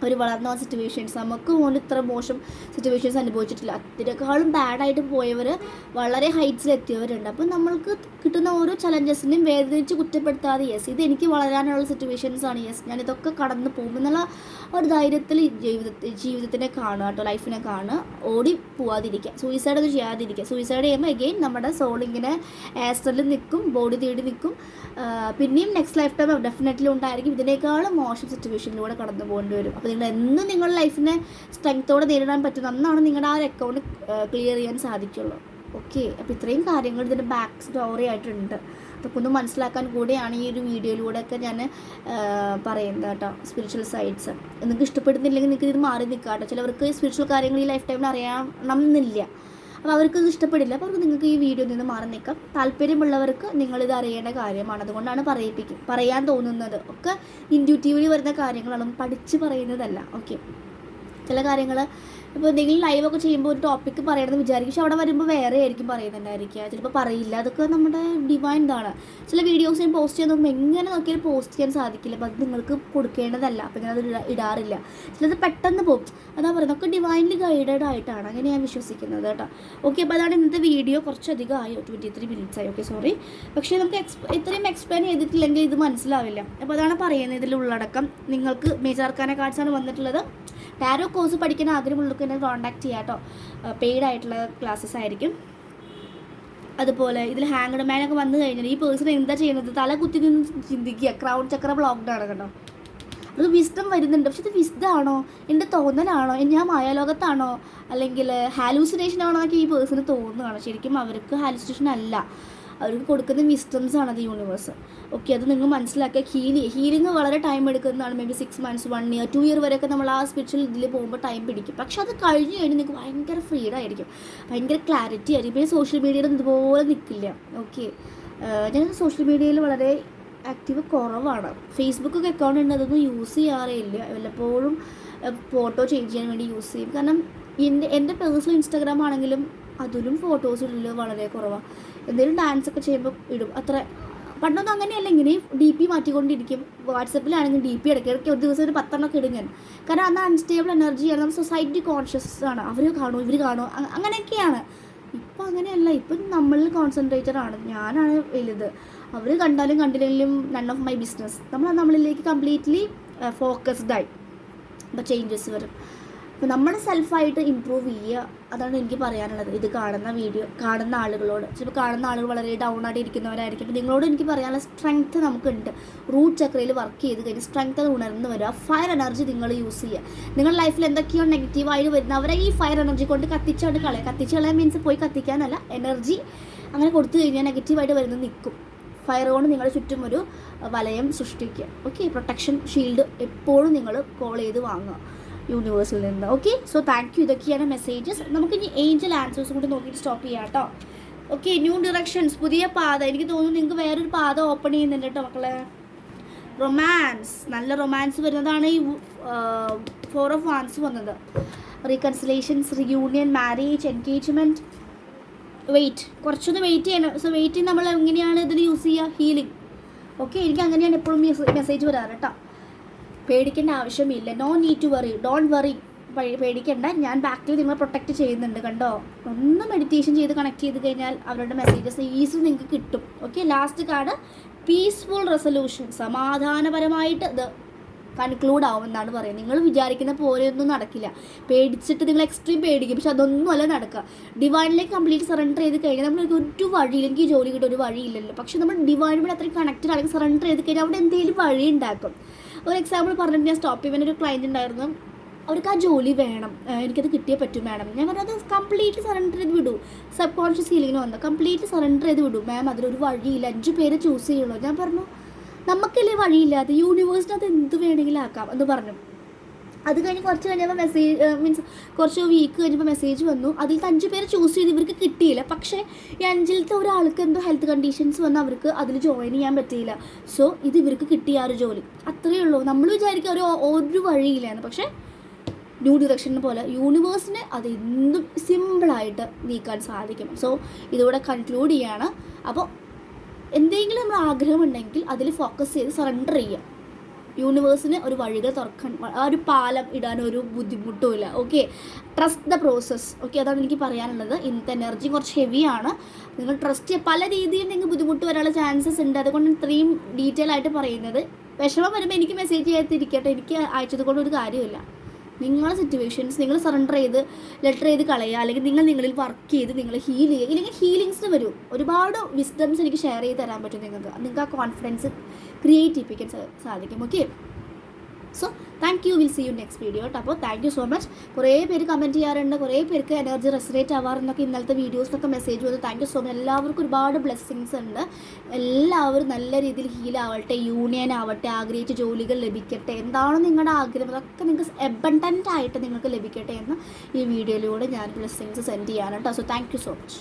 അവർ വളർന്ന സിറ്റുവേഷൻസ് നമുക്ക് പോലും ഇത്ര മോശം സിറ്റുവേഷൻസ് അനുഭവിച്ചിട്ടില്ല. അതിനേക്കാളും ബാഡായിട്ട് പോയവർ വളരെ ഹൈറ്റ്സിലെത്തിയവരുണ്ട് അപ്പം അപ്പോൾ നമ്മൾക്ക് കിട്ടുന്ന ഓരോ ചലഞ്ചസിനെയും വേദനിച്ച് കുറ്റപ്പെടുത്താതെ യെസ് ഇത് എനിക്ക് വളരാനുള്ള സിറ്റുവേഷൻസ് ആണ്. യെസ് ഞാൻ ഇതൊക്കെ കടന്നു പോകും എന്നുള്ള ഒരു ധൈര്യത്തിൽ ജീവിതത്തിൽ ജീവിതത്തിനെ കാണുക കേട്ടോ ലൈഫിനെ കാണുക. ഓടി പോവാതിരിക്കുക. സൂയിസൈഡ് ഒന്നും ചെയ്യാതിരിക്കുക. സൂയിസൈഡ് ചെയ്യുമ്പോൾ എഗെയിൻ നമ്മുടെ സോൾ ഇങ്ങനെ ആസ്റ്ററിൽ നിൽക്കും ബോഡി തേടി നിൽക്കും. പിന്നെയും നെക്സ്റ്റ് ലൈഫ് ടൈം ഡെഫിനറ്റ്ലി ഉണ്ടായിരിക്കും. ഇതിനേക്കാളും മോശം സിറ്റുവേഷനിലൂടെ കടന്നു പോകേണ്ടി വരും. അപ്പോൾ നിങ്ങൾ എന്നും നിങ്ങളുടെ ലൈഫിനെ സ്ട്രെങ്ത്തോടെ നേരിടാൻ പറ്റും അന്നാണ് നിങ്ങളുടെ ആ ഒരു അക്കൗണ്ട് ക്ലിയർ ചെയ്യാൻ സാധിക്കുള്ളൂ. ഓക്കെ അപ്പോൾ ഇത്രയും കാര്യങ്ങൾ ഇതിന്റെ ബാക്ക് സ്റ്റോറി ആയിട്ടുണ്ട്. അതൊക്കെ ഒന്ന് മനസ്സിലാക്കാൻ കൂടെയാണ് ഈ ഒരു വീഡിയോയിലൂടെ ഒക്കെ ഞാൻ പറയുന്നത് കേട്ടോ സ്പിരിച്വൽ സൈഡ്സ് നിങ്ങൾക്ക് ഇഷ്ടപ്പെടുന്നില്ലെങ്കിൽ നിങ്ങൾക്ക് ഇത് മാറി നിൽക്കാം കേട്ടോ. ചിലവർക്ക് സ്പിരിച്വൽ കാര്യങ്ങൾ ഈ ലൈഫ് ടൈമിൽ അറിയണം എന്നില്ല അപ്പോൾ അവർക്ക് ഇത് ഇഷ്ടപ്പെടില്ല. അപ്പോൾ അവർക്ക് നിങ്ങൾക്ക് ഈ വീഡിയോ നിന്ന് മാറി നിൽക്കാം. താല്പര്യമുള്ളവർക്ക് നിങ്ങളിത് അറിയേണ്ട കാര്യമാണ്. അതുകൊണ്ടാണ് പറയിപ്പിക്കും പറയാൻ തോന്നുന്നത്. ഒക്കെ ഇൻഡ്യൂറ്റീവ്ലി വരുന്ന കാര്യങ്ങളാണ്. പഠിച്ച് പറയുന്നതല്ല. ഓക്കെ ചില കാര്യങ്ങൾ ഇപ്പോൾ എന്തെങ്കിലും ലൈവൊക്കെ ചെയ്യുമ്പോൾ ഒരു ടോപ്പിക്ക് പറയണമെന്ന് വിചാരിക്കും. പക്ഷെ അവിടെ വരുമ്പോൾ വേറെ ആയിരിക്കും പറയുന്നുണ്ടായിരിക്കുക. ചിലപ്പോൾ പറയില്ല. അതൊക്കെ നമ്മുടെ ഡിവൈൻ ഇതാണ്. ചില വീഡിയോസ് ഞാൻ പോസ്റ്റ് ചെയ്യാൻ നോക്കുമ്പോൾ എങ്ങനെ നോക്കിയാലും പോസ്റ്റ് ചെയ്യാൻ സാധിക്കില്ല. അപ്പോൾ അത് നിങ്ങൾക്ക് കൊടുക്കേണ്ടതല്ല. അപ്പോൾ ഞാൻ അത് ഇടാറില്ല. ചിലത് പെട്ടെന്ന് പോകും അതാ പറയുന്നത് ഒക്കെ ഡിവൈൻലി ഗൈഡഡ് ആയിട്ടാണ്. അങ്ങനെ ഞാൻ വിശ്വസിക്കുന്നത് കേട്ടോ. ഓക്കെ അപ്പോൾ അതാണ് ഇന്നത്തെ വീഡിയോ കുറച്ചധികം ആയി. ട്വന്റി ത്രീ മിനിറ്റ്സ് ആയി. ഓക്കെ സോറി പക്ഷേ നമുക്ക് ഇത്രയും എക്സ്പ്ലെയിൻ ചെയ്തിട്ടില്ലെങ്കിൽ ഇത് മനസ്സിലാവില്ല. അപ്പോൾ അതാണ് പറയുന്നത് ഇതിൽ ഉള്ളടക്കം നിങ്ങൾക്ക് മേജാർക്കാന കാർഡ്സാണ് വന്നിട്ടുള്ളത്. ടാരോ കോഴ്സ് പഠിക്കാൻ ആഗ്രഹമുള്ളവർക്ക് എന്നെ കോൺടാക്ട് ചെയ്യാം കേട്ടോ. പെയ്ഡ് ആയിട്ടുള്ള ക്ലാസ്സസ് ആയിരിക്കും. അതുപോലെ ഇതിൽ ഹാങ്ഡ് മാനൊക്കെ വന്നു കഴിഞ്ഞാൽ ഈ പേഴ്സൺ എന്താ ചെയ്യുന്നത് തല കുത്തി നിന്ന് ചിന്തിക്കുക. ക്രൗൺ ചക്ര ബ്ലോക്ക്ഡ് ആണ് കേട്ടോ. അത് വിസ്ഡം വരുന്നുണ്ട്. പക്ഷെ ഇത് വിസ്ഡാണോ എന്റെ തോന്നലാണോ? ഞാൻ മായാലോകത്താണോ? അല്ലെങ്കിൽ ഹാലൂസിനേഷൻ ആണോ എന്നൊക്കെ ഈ പേഴ്സണ് തോന്നുകയാണ്. ശരിക്കും അവർക്ക് ഹാലൂസിനേഷൻ അല്ല. അവർക്ക് കൊടുക്കുന്ന വിസ്റ്റംസ് ആണ് അത് യൂണിവേഴ്സ് ഓക്കെ അത് നിങ്ങൾ മനസ്സിലാക്കുക ഹീലി ഹീലിംഗ് വളരെ ടൈം എടുക്കുന്നതാണ്. Maybe six months one year two year വരെയൊക്കെ നമ്മൾ ആ സ്പിരിച്വൽ ഇതിൽ പോകുമ്പോൾ ടൈം പിടിക്കും. പക്ഷെ അത് കഴിഞ്ഞ് കഴിഞ്ഞാൽ നിങ്ങൾക്ക് ഭയങ്കര ഫ്രീഡം ആയിരിക്കും. ഭയങ്കര ക്ലാരിറ്റി ആയിരിക്കും. പിന്നെ സോഷ്യൽ മീഡിയയിൽ ഇതുപോലെ നിൽക്കില്ല ഓക്കെ ഞാൻ സോഷ്യൽ മീഡിയയിൽ വളരെ ആക്റ്റീവ് കുറവാണ്. ഫേസ്ബുക്കൊക്കെ അക്കൗണ്ട് ഉണ്ട്. അതൊന്നും യൂസ് ചെയ്യാറേ ഇല്ല. വല്ലപ്പോഴും ഫോട്ടോ ചേഞ്ച് ചെയ്യാൻ വേണ്ടി യൂസ് ചെയ്യും. കാരണം എന്റെ എന്റെ പേഴ്സണൽ ഇൻസ്റ്റാഗ്രാം ആണെങ്കിലും അതിലും ഫോട്ടോസ് ഇടൽ വളരെ കുറവാണ് എന്തെങ്കിലും ഡാൻസ് ഒക്കെ ചെയ്യുമ്പോൾ ഇടും. അത്ര പണ്ടൊന്നും അങ്ങനെയല്ല. ഇങ്ങനെ ഡി പി മാറ്റിക്കൊണ്ടിരിക്കും. വാട്സപ്പിലാണെങ്കിൽ ഡി പി ഇടയ്ക്ക് ഇടയ്ക്ക് ഒരു ദിവസം ഒരു പത്തെണ്ണമൊക്കെ ഇടും ഞാൻ. കാരണം അന്ന് അൺസ്റ്റേബിൾ എനർജിയാണ് നമ്മൾ സൊസൈറ്റി കോൺഷ്യസ് ആണ്. അവർ കാണും ഇവർ കാണും. അങ്ങനെയൊക്കെയാണ്. ഇപ്പം അങ്ങനെയല്ല. ഇപ്പം നമ്മളിൽ കോൺസെൻട്രേറ്റഡ് ആണ്. ഞാനാണ് വലുത്. അവർ കണ്ടാലും കണ്ടില്ലെങ്കിലും നൺ ഓഫ് മൈ ബിസിനസ് നമ്മൾ നമ്മളിലേക്ക് കംപ്ലീറ്റ്ലി ഫോക്കസ്ഡായി അപ്പോൾ ചേഞ്ചസ് വരും. അപ്പോൾ നമ്മൾ സെൽഫായിട്ട് ഇമ്പ്രൂവ് ചെയ്യുക. അതാണ് എനിക്ക് പറയാനുള്ളത്. ഇത് കാണുന്ന വീഡിയോ കാണുന്ന ആളുകളോട്. ചിലപ്പോൾ കാണുന്ന ആളുകൾ വളരെ ഡൗൺ ആയിട്ട് ഇരിക്കുന്നവരായിരിക്കും. അപ്പോൾ നിങ്ങളോട് എനിക്ക് പറയാനുള്ള സ്ട്രെങ്ത് നമുക്കുണ്ട്. റൂട്ട് ചക്രയിൽ വർക്ക് ചെയ്ത് കഴിഞ്ഞ് സ്ട്രെങ്ത് അത് ഉണർന്ന് വരിക. ഫയർ എനർജി നിങ്ങൾ യൂസ് ചെയ്യുക. നിങ്ങളുടെ ലൈഫിൽ എന്തൊക്കെയോ നെഗറ്റീവായിട്ട് വരുന്ന അവരെ ഈ ഫയർ എനർജി കൊണ്ട് കത്തിച്ചുകൊണ്ട് കളയുക കത്തിച്ച് കളയാൻ മീൻസ് പോയി കത്തിക്കാനല്ല എനർജി അങ്ങനെ കൊടുത്തു കഴിഞ്ഞാൽ നെഗറ്റീവായിട്ട് വരുന്നത് നിൽക്കും. ഫയർ കൊണ്ട് നിങ്ങളുടെ ചുറ്റും ഒരു വലയം സൃഷ്ടിക്കുക. ഓക്കെ പ്രൊട്ടക്ഷൻ ഷീൽഡ് എപ്പോഴും നിങ്ങൾ കോൾ ചെയ്ത് വാങ്ങുക. യൂണിവേഴ്സിൽ നിന്ന് ഓക്കെ സോ താങ്ക് യു ഇതൊക്കെയാണ് മെസ്സേജസ് നമുക്ക് ഇനി ഏഞ്ചൽ ആൻസേഴ്സ് കൂടി നോക്കിയിട്ട് സ്റ്റോപ്പ് ചെയ്യാം കേട്ടോ ഓക്കെ ന്യൂ ഡിറക്ഷൻസ് പുതിയ പാത. എനിക്ക് തോന്നുന്നു നിങ്ങൾക്ക് വേറൊരു പാത ഓപ്പൺ ചെയ്യുന്നുണ്ട് കേട്ടോ മക്കളെ. റൊമാൻസ് നല്ല റൊമാൻസ് വരുന്നതാണ് ഈ ഫോർ ഓഫ് വാൻസ് വന്നത്. Reconciliations reunion marriage engagement wait കുറച്ചൊന്ന് വെയിറ്റ് ചെയ്യണം. സോ വെയിറ്റ് നമ്മൾ എങ്ങനെയാണ് ഇതിന് യൂസ് ചെയ്യുക? ഹീലിംഗ് ഓക്കെ എനിക്ക് അങ്ങനെയാണ് എപ്പോഴും മെസ്സേജ് വരാറ് കേട്ടോ പേടിക്കേണ്ട ആവശ്യമില്ല. No need to worry don't worry പേടിക്കേണ്ട. ഞാൻ ബാക്കിൽ നിങ്ങളെ പ്രൊട്ടക്റ്റ് ചെയ്യുന്നുണ്ട് കണ്ടോ? ഒന്ന് മെഡിറ്റേഷൻ ചെയ്ത് കണക്ട് ചെയ്ത് കഴിഞ്ഞാൽ അവരുടെ മെസ്സേജസ് ഈസി നിങ്ങൾക്ക് കിട്ടും. Okay last card peaceful resolution സമാധാനപരമായിട്ട് ഇത് കൺക്ലൂഡ് ആവുമെന്നാണ് പറയുന്നത്. നിങ്ങൾ വിചാരിക്കുന്ന പോലെ ഒന്നും നടക്കില്ല. പേടിച്ചിട്ട് നിങ്ങൾ എക്സ്ട്രീം പേടിക്കും. പക്ഷെ അതൊന്നും അല്ല നടക്കുക. ഡിവൈനിലേക്ക് കംപ്ലീറ്റ് സറണ്ടർ ചെയ്ത് കഴിഞ്ഞാൽ നമ്മൾ ഒരു വഴിയിൽ എനിക്ക് ജോലി കിട്ടും. ഒരു വഴിയില്ലല്ലോ. പക്ഷെ നമ്മൾ ഡിവൈനുമായി അത്രയും കണക്റ്റഡ് ആണെങ്കിൽ സറണ്ടർ ചെയ്ത് കഴിഞ്ഞാൽ അവിടെ എന്തെങ്കിലും വഴി ഉണ്ടാക്കും. ഒരു എക്സാമ്പിൾ പറഞ്ഞിട്ട് ഞാൻ സ്റ്റോപ്പ് ചെയ്യുമ്പോൾ ഒരു ക്ലയന്റ് ഉണ്ടായിരുന്നു. അവർക്ക് ആ ജോലി വേണം. എനിക്കത് കിട്ടിയേ പറ്റും മാഡം ഞാൻ പറഞ്ഞത് കംപ്ലീറ്റ് സറണ്ടർ ചെയ്ത് വിടൂ. സബ് കോൺഷ്യസ് ഹീലിങ്ങിന് വന്നു. കംപ്ലീറ്റ് സറണ്ടർ ചെയ്ത് വിടൂ മാം അതിലൊരു വഴിയില്ല. അഞ്ച് പേര് ചൂസ് ചെയ്യുള്ളൂ. ഞാൻ പറഞ്ഞു നമുക്കല്ലേ വഴിയില്ലാതെ യൂണിവേഴ്സിനകത്ത് എന്ത് വേണമെങ്കിലും ആക്കാം എന്ന് പറഞ്ഞു. അത് കഴിഞ്ഞ് കുറച്ച് കഴിഞ്ഞപ്പോൾ മെസ്സേജ് മീൻസ് കുറച്ച് വീക്ക് കഴിഞ്ഞപ്പോൾ മെസ്സേജ് വന്നു. അതിൽ അഞ്ച് പേര് ചൂസ് ചെയ്ത് ഇവർക്ക് കിട്ടിയില്ല. പക്ഷേ ഈ അഞ്ചിലത്തെ ഒരാൾക്ക് എന്തോ ഹെൽത്ത് കണ്ടീഷൻസ് വന്ന് അവർക്ക് അതിൽ ജോയിൻ ചെയ്യാൻ പറ്റിയില്ല. സോ ഇത് ഇവർക്ക് കിട്ടിയ ആ ഒരു ജോലി. അത്രയേ ഉള്ളൂ. നമ്മൾ വിചാരിക്കുക ഒരു ഒരു വഴിയില്ലായിരുന്നു പക്ഷേ ന്യൂ ഡിറക്ഷനെ പോലെ യൂണിവേഴ്സിനെ അത് എന്തും സിമ്പിളായിട്ട് നീക്കാൻ സാധിക്കും. സോ ഇതോടെ കൺക്ലൂഡ് ചെയ്യാണ്. അപ്പോൾ എന്തെങ്കിലും നമ്മൾ ആഗ്രഹമുണ്ടെങ്കിൽ അതിൽ ഫോക്കസ് ചെയ്ത് സറണ്ടർ ചെയ്യുക യൂണിവേഴ്സിന് ഒരു വഴികൾ തുറക്കാൻ ആ ഒരു പാലം ഇടാൻ ഒരു ബുദ്ധിമുട്ടുമില്ല. Okay trust the process okay അതാണ് എനിക്ക് പറയാനുള്ളത്. ഇന്നത്തെ എനർജി കുറച്ച് ഹെവിയാണ് നിങ്ങൾ ട്രസ്റ്റ് പല രീതിയിൽ നിങ്ങൾക്ക് ബുദ്ധിമുട്ട് വരാനുള്ള ചാൻസസ് ഉണ്ട്. അതുകൊണ്ട് ഇത്രയും ഡീറ്റെയിൽ ആയിട്ട് പറയുന്നത്. വിഷമം വരുമ്പോൾ എനിക്ക് മെസ്സേജ് ചെയ്യാത്തിരിക്കട്ടെ എനിക്ക് അയച്ചത് കൊണ്ട് ഒരു കാര്യമില്ല നിങ്ങളുടെ സിറ്റുവേഷൻസ് നിങ്ങൾ സറണ്ടർ ചെയ്ത് ലെറ്റർ ചെയ്ത് കളയുക. അല്ലെങ്കിൽ നിങ്ങൾ നിങ്ങളിൽ വർക്ക് ചെയ്ത് നിങ്ങൾ ഹീൽ ചെയ്യുക. ഇല്ലെങ്കിൽ ഹീലിങ്സിന് വരും. ഒരുപാട് വിസ്ഡംസ് എനിക്ക് ഷെയർ ചെയ്ത് തരാൻ പറ്റും നിങ്ങൾക്ക്. നിങ്ങൾക്ക് ആ കോൺഫിഡൻസ് ക്രിയേറ്റ് ചെയ്യിപ്പിക്കാൻ സാധിക്കും okay so thank you will see you next video അപ്പോൾ താങ്ക് യു സോ മച്ച് കുറേ പേര് കമന്റ് ചെയ്യാറുണ്ട്. കുറേ പേർക്ക് എനർജി റെസിനേറ്റ് ആവാറെന്നൊക്കെ ഇന്നലത്തെ വീഡിയോസിനൊക്കെ മെസ്സേജ് വന്നു. താങ്ക് യു സോ മച്ച് എല്ലാവർക്കും ഒരുപാട് ബ്ലെസ്സിങ്സ് ഉണ്ട്. എല്ലാവരും നല്ല രീതിയിൽ ഹീൽ ആവട്ടെ യൂണിയൻ ആവട്ടെ ആഗ്രഹിച്ച ജോലികൾ ലഭിക്കട്ടെ. എന്താണോ നിങ്ങളുടെ ആഗ്രഹം അതൊക്കെ നിങ്ങൾക്ക് എബണ്ടന്റ് ആയിട്ട് നിങ്ങൾക്ക് ലഭിക്കട്ടെ എന്ന് ഈ വീഡിയോയിലൂടെ ഞാൻ ബ്ലെസ്സിങ്സ് സെൻഡ് ചെയ്യാനാണ് so thank you so much